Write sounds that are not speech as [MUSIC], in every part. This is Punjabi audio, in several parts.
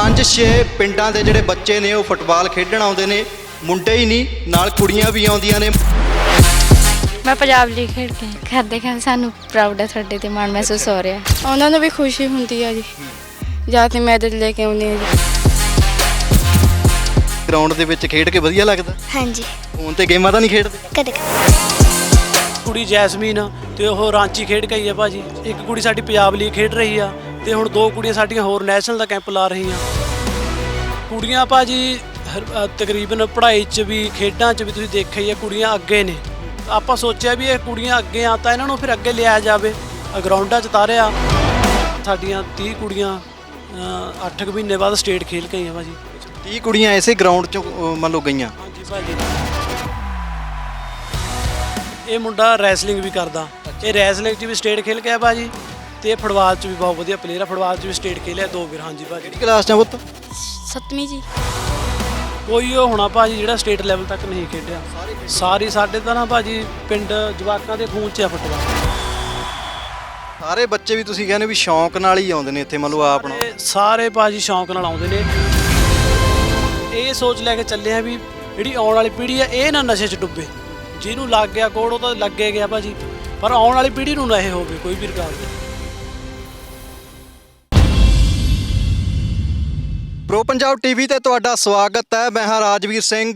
5-6 ਪਿੰਡਾਂ ਦੇ ਜਿਹੜੇ ਬੱਚੇ ਨੇ ਉਹ ਫੁੱਟਬਾਲ ਖੇਡਣ ਆਉਂਦੇ ਨੇ। ਮੁੰਡੇ ਹੀ ਨਹੀਂ ਨਾਲ ਕੁੜੀਆਂ ਵੀ ਆਉਂਦੀਆਂ ਨੇ। ਮੈਂ ਪੰਜਾਬ ਲਈ ਖੇਡ ਕੇ ਕਰਦੇ ਖਾਂ ਸਾਨੂੰ ਪ੍ਰਾਊਡ ਹੈ ਤੁਹਾਡੇ ਤੇ ਮਾਣ ਮਹਿਸੂਸ ਹੋ ਰਿਹਾ। ਉਹਨਾਂ ਨੂੰ ਵੀ ਖੁਸ਼ੀ ਹੁੰਦੀ ਆ ਜੀ। ਜਦ ਤੇ ਮੈਡਲ ਲੈ ਕੇ ਆਉਂਦੇ ਆ ਜੀ। ਗਰਾਊਂਡ ਦੇ ਵਿੱਚ ਖੇਡ ਕੇ ਵਧੀਆ ਲੱਗਦਾ? ਹਾਂਜੀ। ਫੋਨ ਤੇ ਗੇਮਾਂ ਤਾਂ ਨਹੀਂ ਖੇਡਦੇ? ਕਦੇ ਕਦੇ। ਕੁੜੀ ਜੈਸਮੀਨ ਤੇ ਉਹ ਰਾਂਚੀ ਖੇਡ ਕੇ ਆਈ ਆ ਭਾਜੀ। ਇੱਕ ਕੁੜੀ ਸਾਡੀ ਪੰਜਾਬ ਲਈ ਖੇਡ ਰਹੀ ਆ। ਤੇ ਹੁਣ ਦੋ ਕੁੜੀਆਂ ਸਾਡੀਆਂ ਹੋਰ ਨੈਸ਼ਨਲ ਦਾ ਕੈਂਪ ਲਾ ਰਹੀਆਂ। ਕੁੜੀਆਂ ਭਾਜੀ ਹਰ- ਅ, ਤਕਰੀਬਨ ਪੜ੍ਹਾਈ 'ਚ ਵੀ ਖੇਡਾਂ 'ਚ ਵੀ ਤੁਸੀਂ ਦੇਖਿਆ ਹੀ ਆ ਕੁੜੀਆਂ ਅੱਗੇ ਨੇ। ਆਪਾਂ ਸੋਚਿਆ ਵੀ ਇਹ ਕੁੜੀਆਂ ਅੱਗੇ ਆ ਤਾਂ ਇਹਨਾਂ ਨੂੰ ਫਿਰ ਅੱਗੇ ਲਿਆਇਆ ਜਾਵੇ। ਅ, ਗਰਾਊਂਡਾਂ 'ਚ ਤਾਰਿਆ। ਸਾਡੀਆਂ 30 ਕੁੜੀਆਂ 8 ਮਹੀਨੇ ਬਾਅਦ ਸਟੇਟ ਖੇਲ ਕੇ ਆਈਆਂ ਭਾਜੀ। 30 ਕੁੜੀਆਂ ਐਸੇ ਗਰਾਊਂਡ 'ਚੋਂ ਅਹ, ਮੰਨ ਲਓ ਗਈਆਂ। ਹਾਂਜੀ ਭਾਜੀ। ਇਹ ਮੁੰਡਾ ਰੈਸਲਿੰਗ ਵੀ ਕਰਦਾ। ਇਹ ਰੈਸਲਿੰਗ 'ਚ ਵੀ ਸਟੇਟ ਖੇਲ ਕੇ ਆ ਭਾਜੀ। ਤੇ ਫੁੱਟਬਾਲ 'ਚ ਵੀ ਬਹੁਤ ਵਧੀਆ ਪਲੇਅਰ ਆ। ਫੁੱਟਬਾਲ 'ਚ ਵੀ ਸਟੇਟ ਖੇਲਿਆ ਦੋ ਵਾਰ। ਹਾਂਜੀ ਭਾਜੀ। ਕਿਹੜੀ ਕਲਾਸ 'ਚ ਆ ਪੁੱਤ? ਸੱਤਵੀਂ ਜੀ। ਕੋਈ ਉਹ ਹੋਣਾ ਭਾਜੀ ਜਿਹੜਾ ਸਟੇਟ ਲੈਵਲ ਤੱਕ ਨਹੀਂ ਖੇਡਿਆ। ਸਾਰੀ ਸਾਡੇ ਤਾਂ ਨਾ ਭਾਜੀ ਪਿੰਡ ਜਵਾਕਾਂ ਦੇ ਖੂਨ 'ਚ ਆ ਫੁੱਟਬਾਲ। ਸਾਰੇ ਬੱਚੇ ਵੀ ਤੁਸੀਂ ਕਹਿੰਦੇ ਵੀ ਸ਼ੌਂਕ ਨਾਲ ਹੀ ਆਉਂਦੇ ਨੇ ਇੱਥੇ ਮੰਨ ਲਓ ਆਪਣਾ ਸਾਰੇ- ਸਾਰੇ ਭਾਜੀ ਸ਼ੌਂਕ ਨਾਲ ਆਉਂਦੇ ਨੇ। ਇਹ ਸੋਚ ਲੈ ਕੇ ਚੱਲੇ ਆ ਵੀ ਜਿਹੜੀ ਆਉਣ ਵਾਲੀ ਪੀੜ੍ਹੀ ਆ ਇਹ ਨਾ ਨਸ਼ੇ 'ਚ ਡੁੱਬੇ। ਜਿਹਨੂੰ ਲੱਗ ਗਿਆ ਕੋੜ ਉਹ ਤਾਂ ਲੱਗੇ ਗਿਆ ਭਾਜੀ। ਪਰ ਆਉਣ ਵਾਲੀ ਪੀੜ੍ਹੀ ਨੂੰ ਨਾ ਇਹ ਹੋਵੇ ਕੋਈ ਵੀ ਰੁਕਾਵਟ। ਪ੍ਰੋ ਪੰਜਾਬ ਟੀਵੀ ਤੇ ਤੁਹਾਡਾ ਸਵਾਗਤ ਹੈ। ਮੈਂ ਹਾਂ ਰਾਜਵੀਰ ਸਿੰਘ।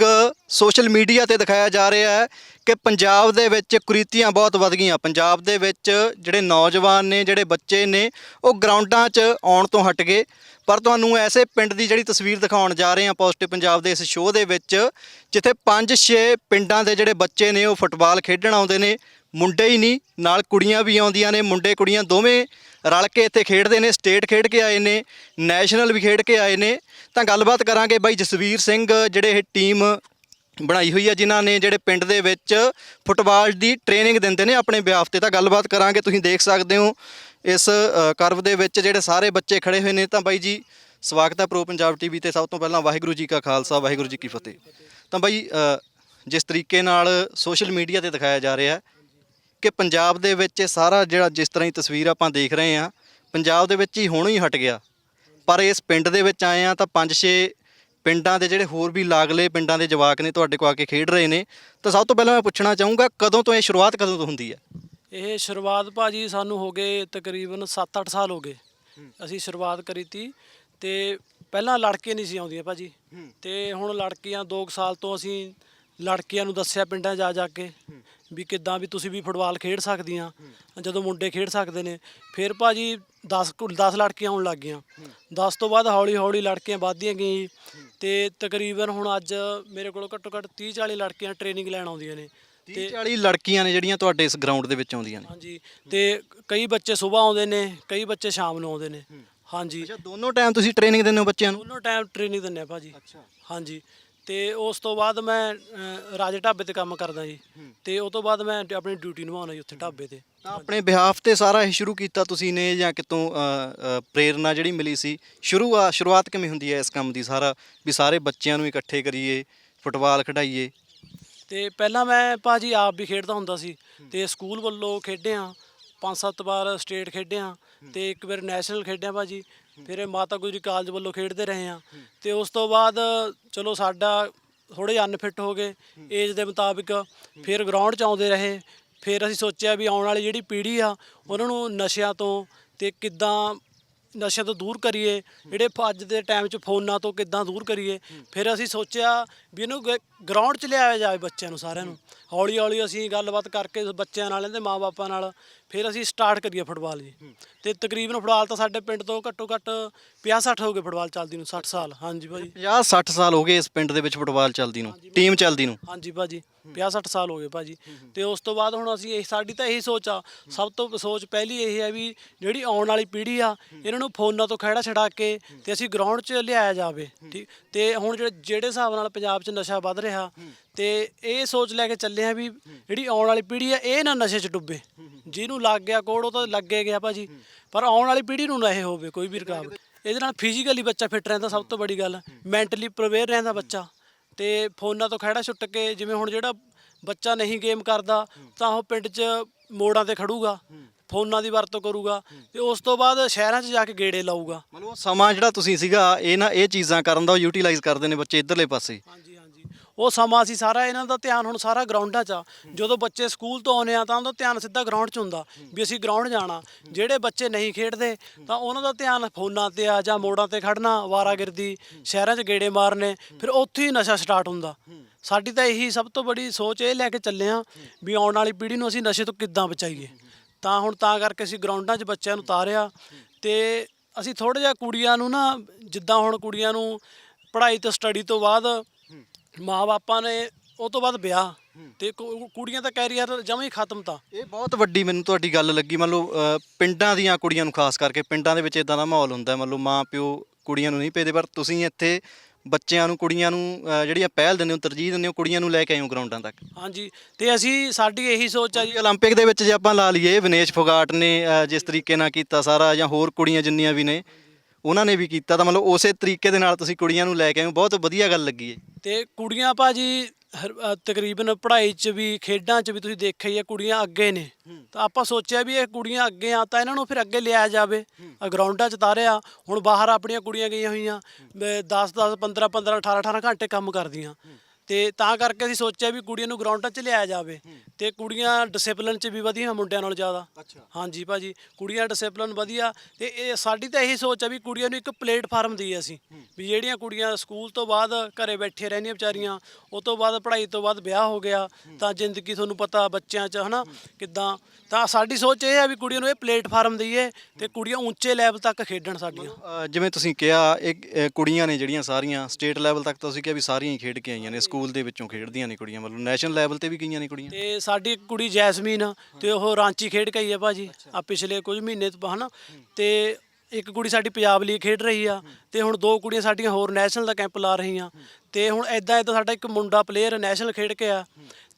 ਸੋਸ਼ਲ ਮੀਡੀਆ ਤੇ ਦਿਖਾਇਆ ਜਾ ਰਿਹਾ ਹੈ ਕਿ ਪੰਜਾਬ ਦੇ ਵਿੱਚ ਕੁਰੀਤੀਆਂ ਬਹੁਤ ਵੱਧ ਗਈਆਂ। ਪੰਜਾਬ ਦੇ ਵਿੱਚ ਜਿਹੜੇ ਨੌਜਵਾਨ ਨੇ, ਜਿਹੜੇ ਬੱਚੇ ਨੇ, ਉਹ ਗਰਾਊਂਡਾਂ 'ਚ ਆਉਣ ਤੋਂ ਹਟ ਗਏ। ਪਰ ਤੁਹਾਨੂੰ ਐਸੇ ਪਿੰਡ ਦੀ ਜਿਹੜੀ ਤਸਵੀਰ ਦਿਖਾਉਣ ਜਾ ਰਹੇ ਹਾਂ ਪੋਜ਼ਿਟਿਵ ਪੰਜਾਬ ਦੇ ਇਸ ਸ਼ੋਅ ਦੇ ਵਿੱਚ, ਜਿੱਥੇ 5-6 ਪਿੰਡਾਂ ਦੇ ਜਿਹੜੇ ਬੱਚੇ ਨੇ, ਉਹ ਫੁੱਟਬਾਲ ਖੇਡਣ ਆਉਂਦੇ ਨੇ। ਮੁੰਡੇ ਹੀ ਨਹੀਂ, ਨਾਲ ਕੁੜੀਆਂ ਵੀ ਆਉਂਦੀਆਂ ਨੇ। ਮੁੰਡੇ, ਕੁੜੀਆਂ ਦੋਵੇਂ ਰਲ ਕੇ ਇੱਥੇ ਖੇਡਦੇ ਨੇ, ਸਟੇਟ ਖੇਡ ਕੇ ਆਏ ਨੇ, ਨੈਸ਼ਨਲ ਵੀ ਖੇਡ ਕੇ ਆਏ ਨੇ। ਤਾਂ ਗੱਲਬਾਤ ਕਰਾਂਗੇ ਬਾਈ ਜਸਵੀਰ ਸਿੰਘ, ਜਿਹੜੇ ਇਹ ਟੀਮ ਬਣਾਈ ਹੋਈ ਹੈ ਜਿਨ੍ਹਾਂ ਨੇ ਜਿਹੜੇ ਪਿੰਡ ਦੇ ਵਿੱਚ ਫੁੱਟਬਾਲ ਦੀ ਟ੍ਰੇਨਿੰਗ ਦਿੰਦੇ ਨੇ ਆਪਣੇ ਬਿਆਫ ਤੇ। ਤਾਂ ਗੱਲਬਾਤ ਕਰਾਂਗੇ, ਤੁਸੀਂ ਦੇਖ ਸਕਦੇ ਹੋ ਇਸ ਕਰਵ ਦੇ ਵਿੱਚ ਜਿਹੜੇ ਸਾਰੇ ਬੱਚੇ ਖੜੇ ਹੋਏ ਨੇ। ਤਾਂ ਬਾਈ ਜੀ, ਸਵਾਗਤ ਹੈ ਪ੍ਰੋ ਪੰਜਾਬ ਟੀਵੀ ਤੇ। ਸਭ ਤੋਂ ਪਹਿਲਾਂ ਵਾਹਿਗੁਰੂ ਜੀ ਕਾ ਖਾਲਸਾ, ਵਾਹਿਗੁਰੂ ਜੀ ਕੀ ਫਤਿਹ। ਤਾਂ ਬਾਈ ਜਿਸ ਤਰੀਕੇ ਨਾਲ ਸੋਸ਼ਲ ਮੀਡੀਆ ਤੇ ਦਿਖਾਇਆ ਜਾ ਰਿਹਾ ਹੈ ਕਿ ਪੰਜਾਬ ਦੇ ਵਿੱਚ ਇਹ ਸਾਰਾ ਜਿਹੜਾ ਜਿਸ ਤਰ੍ਹਾਂ ਦੀ ਤਸਵੀਰ ਆਪਾਂ ਦੇਖ ਰਹੇ ਹਾਂ, ਪੰਜਾਬ ਦੇ ਵਿੱਚ ਹੀ ਹੁਣ ਹੀ ਹਟ ਗਿਆ। ਪਰ ਇਸ ਪਿੰਡ ਦੇ ਵਿੱਚ ਆਏ ਆ ਤਾਂ ਪੰਜ ਛੇ ਪਿੰਡਾਂ ਦੇ ਜਿਹੜੇ ਹੋਰ ਵੀ ਲਾਗਲੇ ਪਿੰਡਾਂ ਦੇ ਜਵਾਕ ਨੇ ਤੁਹਾਡੇ ਕੋਲ ਆ ਕੇ ਖੇਡ ਰਹੇ ਨੇ। ਤਾਂ ਸਭ ਤੋਂ ਪਹਿਲਾਂ ਮੈਂ ਪੁੱਛਣਾ ਚਾਹੂੰਗਾ ਕਦੋਂ ਤੋਂ ਇਹ ਸ਼ੁਰੂਆਤ ਕਦੋਂ ਤੋਂ ਹੁੰਦੀ ਹੈ? ਇਹ ਸ਼ੁਰੂਆਤ ਭਾਜੀ ਸਾਨੂੰ ਹੋ ਗਏ ਤਕਰੀਬਨ 7-8 ਸਾਲ ਹੋ ਗਏ। ਅਸੀਂ ਸ਼ੁਰੂਆਤ ਕਰੀ ਤੀ ਤੇ ਪਹਿਲਾਂ ਲੜਕੇ ਨਹੀਂ ਸੀ ਆਉਂਦੀਆਂ ਭਾਜੀ। ਤੇ ਹੁਣ ਲੜਕੀਆਂ 2 ਸਾਲ ਤੋਂ ਅਸੀਂ ਲੜਕੀਆਂ ਨੂੰ ਦੱਸਿਆ ਪਿੰਡਾਂ ਜਾ ਜਾ ਕੇ ਵੀ ਕਿੱਦਾਂ ਵੀ ਤੁਸੀਂ ਵੀ ਫੁੱਟਬਾਲ ਖੇਡ ਸਕਦੀਆਂ। ਜਦੋਂ ਮੁੰਡੇ ਖੇਡ ਸਕਦੇ ਨੇ ਫਿਰ ਭਾਜੀ 10 10 ਲੜਕੀਆਂ ਆਉਣ ਲੱਗ ਗਈਆਂ। 10 ਤੋਂ ਬਾਅਦ ਹੌਲੀ ਹੌਲੀ ਲੜਕੀਆਂ ਵੱਧਦੀਆਂ ਗਈਆਂ ਜੀ। ਤੇ ਤਕਰੀਬਨ ਹੁਣ ਅੱਜ ਮੇਰੇ ਕੋਲ ਘੱਟੋ ਘੱਟ 30 40 ਲੜਕੀਆਂ ਟ੍ਰੇਨਿੰਗ ਲੈਣ ਆਉਂਦੀਆਂ ਨੇ। 30 40 ਲੜਕੀਆਂ ਨੇ ਜਿਹੜੀਆਂ ਤੁਹਾਡੇ ਇਸ ਗਰਾਊਂਡ ਦੇ ਵਿੱਚ ਆਉਂਦੀਆਂ ਨੇ। ਹਾਂਜੀ ਤੇ ਕਈ ਬੱਚੇ ਸਵੇਰ ਆਉਂਦੇ ਨੇ ਕਈ ਬੱਚੇ ਸ਼ਾਮ ਨੂੰ ਆਉਂਦੇ ਨੇ। ਹਾਂਜੀ। ਅੱਛਾ ਦੋਨੋਂ ਟਾਈਮ ਤੁਸੀਂ ਟ੍ਰੇਨਿੰਗ ਦਿੰਦੇ ਹੋ ਬੱਚਿਆਂ ਨੂੰ? ਦੋਨੋਂ ਟਾਈਮ ਟ੍ਰੇਨਿੰਗ ਦਿੰਦੇ ਆ ਭਾਜੀ। ਹਾਂਜੀ। ਤੇ ਉਸ ਤੋਂ ਬਾਅਦ ਮੈਂ ਅ, ਰਾਜੇ ਢਾਬੇ ਤੇ ਕੰਮ ਕਰਦਾ ਜੀ। ਤੇ ਉਸ ਤੋਂ ਬਾਅਦ ਮੈਂ ਆਪਣੀ ਡਿਊਟੀ ਨਿਭਾਉਣਾ ਜੀ ਉੱਥੇ ਢਾਬੇ ਤੇ। ਤਾਂ ਆਪਣੇ ਬਿਹਾਫ ਤੇ ਸਾਰਾ ਇਹ ਸ਼ੁਰੂ ਕੀਤਾ ਤੁਸੀਂ ਨੇ ਜਾਂ ਕਿਤੋਂ ਅ, ਅ, ਪ੍ਰੇਰਨਾ ਜਿਹੜੀ ਮਿਲੀ ਸੀ? ਸ਼ੁਰੂ ਆ ਸ਼ੁਰੂਆਤ ਕਿਵੇਂ ਹੁੰਦੀ ਹੈ ਇਸ ਕੰਮ ਦੀ ਸਾਰਾ ਵੀ ਸਾਰੇ ਬੱਚਿਆਂ ਨੂੰ ਇਕੱਠੇ ਕਰੀਏ ਫੁੱਟਬਾਲ ਖਿਡਾਈਏ? ਤੇ ਪਹਿਲਾਂ ਮੈਂ ਭਾਜੀ ਆਪ ਵੀ ਖੇਡਦਾ ਹੁੰਦਾ ਸੀ। ਤੇ ਸਕੂਲ ਵੱਲੋਂ ਖੇਡਿਆ ਪੰਜ ਸੱਤ ਵਾਰ ਸਟੇਟ ਖੇਡਿਆ ਤੇ ਇੱਕ ਵਾਰ ਨੈਸ਼ਨਲ ਖੇਡਿਆ ਭਾਜੀ। ਫਿਰ ਇਹ ਮਾਤਾ ਗੁਜਰੀ ਕਾਲਜ ਵੱਲੋਂ ਖੇਡਦੇ ਰਹੇ ਆ ਤੇ ਉਸ ਤੋਂ ਬਾਅਦ ਚਲੋ ਸਾਡਾ ਥੋੜੇ ਅਨਫਿਟ ਹੋ ਗਏ। ਏਜ ਦੇ ਮੁਤਾਬਿਕ ਫਿਰ ਗਰਾਊਂਡ 'ਚ ਆਉਂਦੇ ਰਹੇ। ਫਿਰ ਅਸੀਂ ਸੋਚਿਆ ਵੀ ਆਉਣ ਵਾਲੀ ਜਿਹੜੀ ਪੀੜ੍ਹੀ ਆ, ਉਹਨਾਂ ਨੂੰ ਨਸ਼ਿਆਂ ਤੋਂ ਤੇ ਕਿੱਦਾਂ ਨਸ਼ਿਆਂ ਤੋਂ ਦੂਰ ਕਰੀਏ। ਜਿਹੜੇ ਅੱਜ ਦੇ ਟਾਈਮ 'ਚ ਫੋਨਾਂ ਤੋਂ ਕਿੱਦਾਂ ਦੂਰ ਕਰੀਏ। ਫਿਰ ਅਸੀਂ ਸੋਚਿਆ ਵੀ ਇਹਨੂੰ ਗਰਾਊਂਡ 'ਚ ਲਿਆਇਆ ਜਾਵੇ ਬੱਚਿਆਂ ਨੂੰ ਸਾਰਿਆਂ ਨੂੰ। ਹੌਲੀ ਹੌਲੀ ਅਸੀਂ ਗੱਲਬਾਤ ਕਰਕੇ ਬੱਚਿਆਂ ਨਾਲ ਇਹਦੇ ਮਾਪਿਆਂ ਨਾਲ ਫਿਰ ਅਸੀਂ ਸਟਾਰਟ ਕਰੀਏ ਫੁੱਟਬਾਲ ਜੀ। ਤੇ ਤਕਰੀਬਨ ਫੁੱਟਬਾਲ ਤਾਂ ਸਾਡੇ ਪਿੰਡ ਤੋਂ ਘੱਟੋ ਘੱਟ 50 60 ਹੋ ਗਏ ਫੁੱਟਬਾਲ ਚੱਲਦੀ ਨੂੰ 60 ਸਾਲ। ਹਾਂਜੀ ਭਾਜੀ। 50 60 ਸਾਲ ਹੋ ਗਏ ਇਸ ਪਿੰਡ ਦੇ ਵਿੱਚ ਫੁੱਟਬਾਲ ਚੱਲਦੀ ਨੂੰ ਟੀਮ ਚੱਲਦੀ ਨੂੰ। ਹਾਂਜੀ ਭਾਜੀ 50 60 ਸਾਲ ਹੋ ਗਏ ਭਾਜੀ। ਤੇ ਉਸ ਤੋਂ ਬਾਅਦ ਹੁਣ ਅਸੀਂ ਇਹ ਸਾਡੀ ਤਾਂ ਇਹੀ ਸੋਚ ਆ। ਸਭ ਤੋਂ ਸੋਚ ਪਹਿਲੀ ਇਹ ਹੈ ਵੀ ਜਿਹੜੀ ਆਉਣ ਵਾਲੀ ਪੀੜ੍ਹੀ ਆ ਇਹਨਾਂ ਨੂੰ ਫੋਨਾਂ ਤੋਂ ਖਹਿੜਾ ਛਡਾ ਕੇ ਤੇ ਅਸੀਂ ਗਰਾਊਂਡ 'ਚ ਲਿਆਇਆ ਜਾਵੇ ਠੀਕ। ਤੇ ਹੁਣ ਜਿਹੜੇ ਜਿਹੜੇ ਹਿਸਾਬ ਨਾਲ ਪੰਜਾਬ 'ਚ ਨਸ਼ਾ ਵੱਧ ਰਿਹਾ ਤੇ ਇਹ ਸੋਚ ਲੈ ਕੇ ਚੱਲੇ ਆ ਵੀ ਜਿਹੜੀ ਆਉਣ ਵਾਲੀ ਪੀੜ੍ਹੀ ਆ ਇਹ ਨਾ ਨਸ਼ੇ 'ਚ ਡੁੱਬੇ। ਜਿਹਨੂੰ ਲੱਗ ਗਿਆ ਕੋੜ ਉਹ ਤਾਂ ਲੱਗੇ ਗਿਆ ਭਾਜੀ। ਪਰ ਆਉਣ ਵਾਲੀ ਪੀੜ੍ਹੀ ਨੂੰ ਨਾ ਇਹ ਹੋਵੇ ਕੋਈ ਵੀ ਰੁਕਾਵਟ ਇਹਦੇ ਨਾਲ ਫਿਜ਼ੀਕਲੀ ਬੱਚਾ ਫਿੱਟ ਰਹਿੰਦਾ ਸਭ ਤੋਂ ਵੱਡੀ ਗੱਲ। ਮੈਂਟਲੀ ਪ੍ਰਵੇਅਰ ਰਹਿੰਦਾ ਬੱਚਾ। ਤੇ ਫੋਨਾਂ ਤੋਂ ਖਹਿੜਾ ਛੁੱਟ ਕੇ ਜਿਵੇਂ ਹੁਣ ਜਿਹੜਾ ਬੱਚਾ ਨਹੀਂ ਗੇਮ ਕਰਦਾ ਤਾਂ ਉਹ ਪਿੰਡ 'ਚ ਮੋੜਾਂ ਤੇ ਖੜੂਗਾ ਫੋਨਾਂ ਦੀ ਵਰਤੋਂ ਕਰੂਗਾ ਤੇ ਉਸ ਤੋਂ ਬਾਅਦ ਸ਼ਹਿਰਾਂ 'ਚ ਜਾ ਕੇ ਗੇੜੇ ਲਾਊਗਾ। ਮਤਲਬ ਉਹ ਸਮਾਂ ਜਿਹੜਾ ਤੁਸੀਂ ਸੀਗਾ ਇਹ ਨਾ ਇਹ ਚੀਜ਼ਾਂ ਕਰਨ ਦਾ ਉਹ ਯੂਟਿਲਾਈਜ਼ ਕਰਦੇ ਨੇ ਬੱਚੇ ਇਧਰਲੇ ਪਾਸੇ। ਹਾਂਜੀ। ਉਹ ਸਮਾਂ ਸੀ ਸਾਰਾ ਇਹਨਾਂ ਦਾ ਧਿਆਨ ਹੁਣ ਸਾਰਾ ਗਰਾਊਂਡਾਂ 'ਚ ਆ। ਜਦੋਂ ਬੱਚੇ ਸਕੂਲ ਤੋਂ ਆਉਂਦੇ ਆ ਤਾਂ ਉਹਦਾ ਧਿਆਨ ਸਿੱਧਾ ਗਰਾਊਂਡ 'ਚ ਹੁੰਦਾ ਵੀ ਅਸੀਂ ਗਰਾਊਂਡ ਜਾਣਾ। ਜਿਹੜੇ ਬੱਚੇ ਨਹੀਂ ਖੇਡਦੇ ਤਾਂ ਉਹਨਾਂ ਦਾ ਧਿਆਨ ਫੋਨਾਂ ਤੇ ਆ ਜਾਂ ਮੋੜਾਂ ਤੇ ਖੜਨਾ ਵਾਰਾਗਿਰਦੀ, ਸ਼ਹਿਰਾਂ 'ਚ ਗੇੜੇ ਮਾਰਨੇ, ਫਿਰ ਉੱਥੇ ਹੀ ਨਸ਼ਾ ਸਟਾਰਟ ਹੁੰਦਾ। ਸਾਡੀ ਤਾਂ ਇਹੀ ਸਭ ਤੋਂ ਬੜੀ ਸੋਚ ਇਹ ਲੈ ਕੇ ਚੱਲੇ ਆ ਵੀ ਆਉਣ ਵਾਲੀ ਪੀੜ੍ਹੀ ਨੂੰ ਅਸੀਂ ਨਸ਼ੇ ਤੋਂ ਕਿੱਦਾਂ ਬਚਾਈਏ। ਤਾਂ ਹੁਣ ਤਾਂ ਕਰਕੇ ਅਸੀਂ ਗਰਾਊਂਡਾਂ 'ਚ ਬੱਚਿਆਂ ਨੂੰ ਉਤਾਰਿਆ ਤੇ ਅਸੀਂ ਥੋੜਾ ਜਿਹਾ ਕੁੜੀਆਂ ਨੂੰ ਨਾ, ਜਿੱਦਾਂ ਹੁਣ ਕੁੜੀਆਂ ਨੂੰ ਪੜ੍ਹਾਈ ਤੋਂ ਸਟੱਡੀ ਤੋਂ ਬਾਅਦ ਮਾਪਿਆਂ ਨੇ ਉਹ ਤੋਂ ਬਾਅਦ ਵਿਆਹ ਤੇ ਕੁੜੀਆਂ ਦਾ ਕੈਰੀਅਰ ਜਮਾਂ ਹੀ ਖਤਮ ਤਾਂ। ਇਹ ਬਹੁਤ ਵੱਡੀ ਮੈਨੂੰ ਤੁਹਾਡੀ ਗੱਲ ਲੱਗੀ। ਮੰਨ ਲਓ ਪਿੰਡਾਂ ਦੀਆਂ ਕੁੜੀਆਂ ਨੂੰ ਖਾਸ ਕਰਕੇ ਪਿੰਡਾਂ ਦੇ ਵਿੱਚ ਇਦਾਂ ਦਾ ਮਾਹੌਲ ਹੁੰਦਾ ਮੰਨ ਲਓ ਮਾਂ ਪਿਓ ਕੁੜੀਆਂ ਨੂੰ ਨਹੀਂ ਭੇਜਦੇ ਪਰ ਤੁਸੀਂ ਇੱਥੇ ਬੱਚਿਆਂ ਨੂੰ ਕੁੜੀਆਂ ਨੂੰ ਅ, ਜਿਹੜੀਆਂ ਪਹਿਲ ਦਿੰਦੇ ਹੋ ਤਰਜੀਹ ਦਿੰਦੇ ਹੋ ਕੁੜੀਆਂ ਨੂੰ ਲੈ ਕੇ ਆਇਓ ਗਰਾਊਂਡਾਂ ਤੱਕ? ਹਾਂਜੀ। ਤੇ ਅਸੀਂ ਸਾਡੀ ਇਹੀ ਸੋਚ ਆ ਜੀ। ਓਲੰਪਿਕ ਦੇ ਵਿੱਚ ਜੇ ਆਪਾਂ ਲਾ ਲਈਏ ਵਿਨੇਸ਼ ਫੋਗਾਟ ਨੇ ਜਿਸ ਤਰੀਕੇ ਨਾਲ ਕੀਤਾ ਸਾਰਾ ਜਾਂ ਹੋਰ ਕੁੜੀਆਂ ਜਿੰਨੀਆਂ ਵੀ ਨੇ ਉਹਨਾਂ ਨੇ ਵੀ ਕੀਤਾ ਤਾਂ ਮਤਲਬ ਉਸੇ ਤਰੀਕੇ ਦੇ ਨਾਲ ਤੁਸੀਂ ਕੁੜੀਆਂ ਨੂੰ ਲੈ ਕੇ ਆਏ ਹੋ। ਬਹੁਤ ਵਧੀਆ ਗੱਲ ਲੱਗੀ ਹੈ ਤੇ ਕੁੜੀਆਂ ਭਾਜੀ ਹਰ- ਅ, ਤਕਰੀਬਨ ਪੜ੍ਹਾਈ 'ਚ ਵੀ ਖੇਡਾਂ 'ਚ ਵੀ ਤੁਸੀਂ ਦੇਖਿਆ ਹੀ ਹੈ ਕੁੜੀਆਂ ਅੱਗੇ ਨੇ। ਤਾਂ ਆਪਾਂ ਸੋਚਿਆ ਵੀ ਇਹ ਕੁੜੀਆਂ ਅੱਗੇ ਆ ਤਾਂ ਇਹਨਾਂ ਨੂੰ ਫਿਰ ਅੱਗੇ ਲਿਆਇਆ ਜਾਵੇ। ਗਰਾਊਂਡਾਂ 'ਚ ਤਾਰਿਆ। ਹੁਣ ਬਾਹਰ ਆਪਣੀਆਂ ਕੁੜੀਆਂ ਗਈਆਂ ਹੋਈਆਂ। 10 10 15 15 18 18 ਘੰਟੇ ਕੰਮ ਕਰਦੀਆਂ। ਤੇ ਤਾਂ ਕਰਕੇ ਅਸੀਂ ਸੋਚਿਆ ਵੀ ਕੁੜੀਆਂ ਨੂੰ ਗਰਾਊਂਡਾਂ 'ਚ ਲਿਆਇਆ ਜਾਵੇ। ਤੇ ਕੁੜੀਆਂ ਡਿਸਪਲਿਨ 'ਚ ਵੀ ਵਧੀਆ ਮੁੰਡਿਆਂ ਨਾਲੋਂ ਜ਼ਿਆਦਾ। ਹਾਂਜੀ ਭਾਜੀ ਕੁੜੀਆਂ ਡਿਸਪਲਿਨ ਵਧੀਆ ਤੇ ਇਹ ਸਾਡੀ ਤਾਂ ਇਹੀ ਸੋਚ ਆ ਵੀ ਕੁੜੀਆਂ ਨੂੰ ਇੱਕ ਪਲੇਟਫਾਰਮ ਦਈਏ ਅਸੀਂ। ਵੀ ਜਿਹੜੀਆਂ ਕੁੜੀਆਂ ਸਕੂਲ ਤੋਂ ਬਾਅਦ ਘਰੇ ਬੈਠੇ ਰਹਿੰਦੀਆਂ ਵਿਚਾਰੀਆਂ ਉਹ ਤੋਂ ਬਾਅਦ ਪੜ੍ਹਾਈ ਤੋਂ ਬਾਅਦ ਵਿਆਹ ਹੋ ਗਿਆ ਤਾਂ ਜ਼ਿੰਦਗੀ ਤੁਹਾਨੂੰ ਪਤਾ ਬੱਚਿਆਂ 'ਚ ਹਨਾ ਕਿੱਦਾਂ। ਤਾਂ ਸਾਡੀ ਸੋਚ ਇਹ ਆ ਵੀ ਕੁੜੀਆਂ ਨੂੰ ਇਹ ਪਲੇਟਫਾਰਮ ਦਈਏ ਤੇ ਕੁੜੀਆਂ ਉੱਚੇ ਲੈਵਲ ਤੱਕ ਖੇਡਣ ਸਾਡੀਆਂ। ਜਿਵੇਂ ਤੁਸੀਂ ਕਿਹਾ ਇਹ ਕੁੜੀਆਂ ਨੇ ਜਿਹੜੀਆਂ ਸਾਰੀਆਂ ਸਟੇਟ ਲੈਵਲ ਤੱਕ ਤੁਸੀਂ ਕਿਹਾ ਵੀ ਸਾਰੀਆਂ ਹੀ ਖੇਡ ਕੇ ਆਈਆਂ ਨੇ ਸਕੂਲ ਦੇ ਵਿੱਚੋਂ ਖੇਡਦੀਆਂ ਨੇ ਕੁੜੀਆਂ ਮਤਲਬ ਨੈਸ਼ਨਲ ਲੈਵਲ ਤੇ ਵੀ ਗਈਆਂ ਨੇ ਕੁੜੀਆਂ? ਤੇ ਸਾਡੀ ਇੱਕ ਕੁੜੀ ਜੈਸਮੀਨ ਤੇ ਉਹ ਰਾਂਚੀ ਖੇਡ ਕੇ ਆਈ ਹੈ ਭਾਜੀ ਆ ਪਿਛਲੇ ਕੁਝ ਮਹੀਨੇ ਤੋਂ ਹਨਾ? ਤੇ ਇੱਕ ਕੁੜੀ ਸਾਡੀ ਪੰਜਾਬ ਲਈ ਖੇਡ ਰਹੀ ਆ ਤੇ ਹੁਣ ਦੋ ਕੁੜੀਆਂ ਸਾਡੀਆਂ ਹੋਰ ਨੈਸ਼ਨਲ ਦਾ ਕੈਂਪ ਲਾ ਰਹੀਆਂ। ਤੇ ਹੁਣ ਐਦਾਂ ਐਦਾਂ ਸਾਡਾ ਇੱਕ ਮੁੰਡਾ ਪਲੇਅਰ ਨੈਸ਼ਨਲ ਖੇਡ ਕੇ ਆ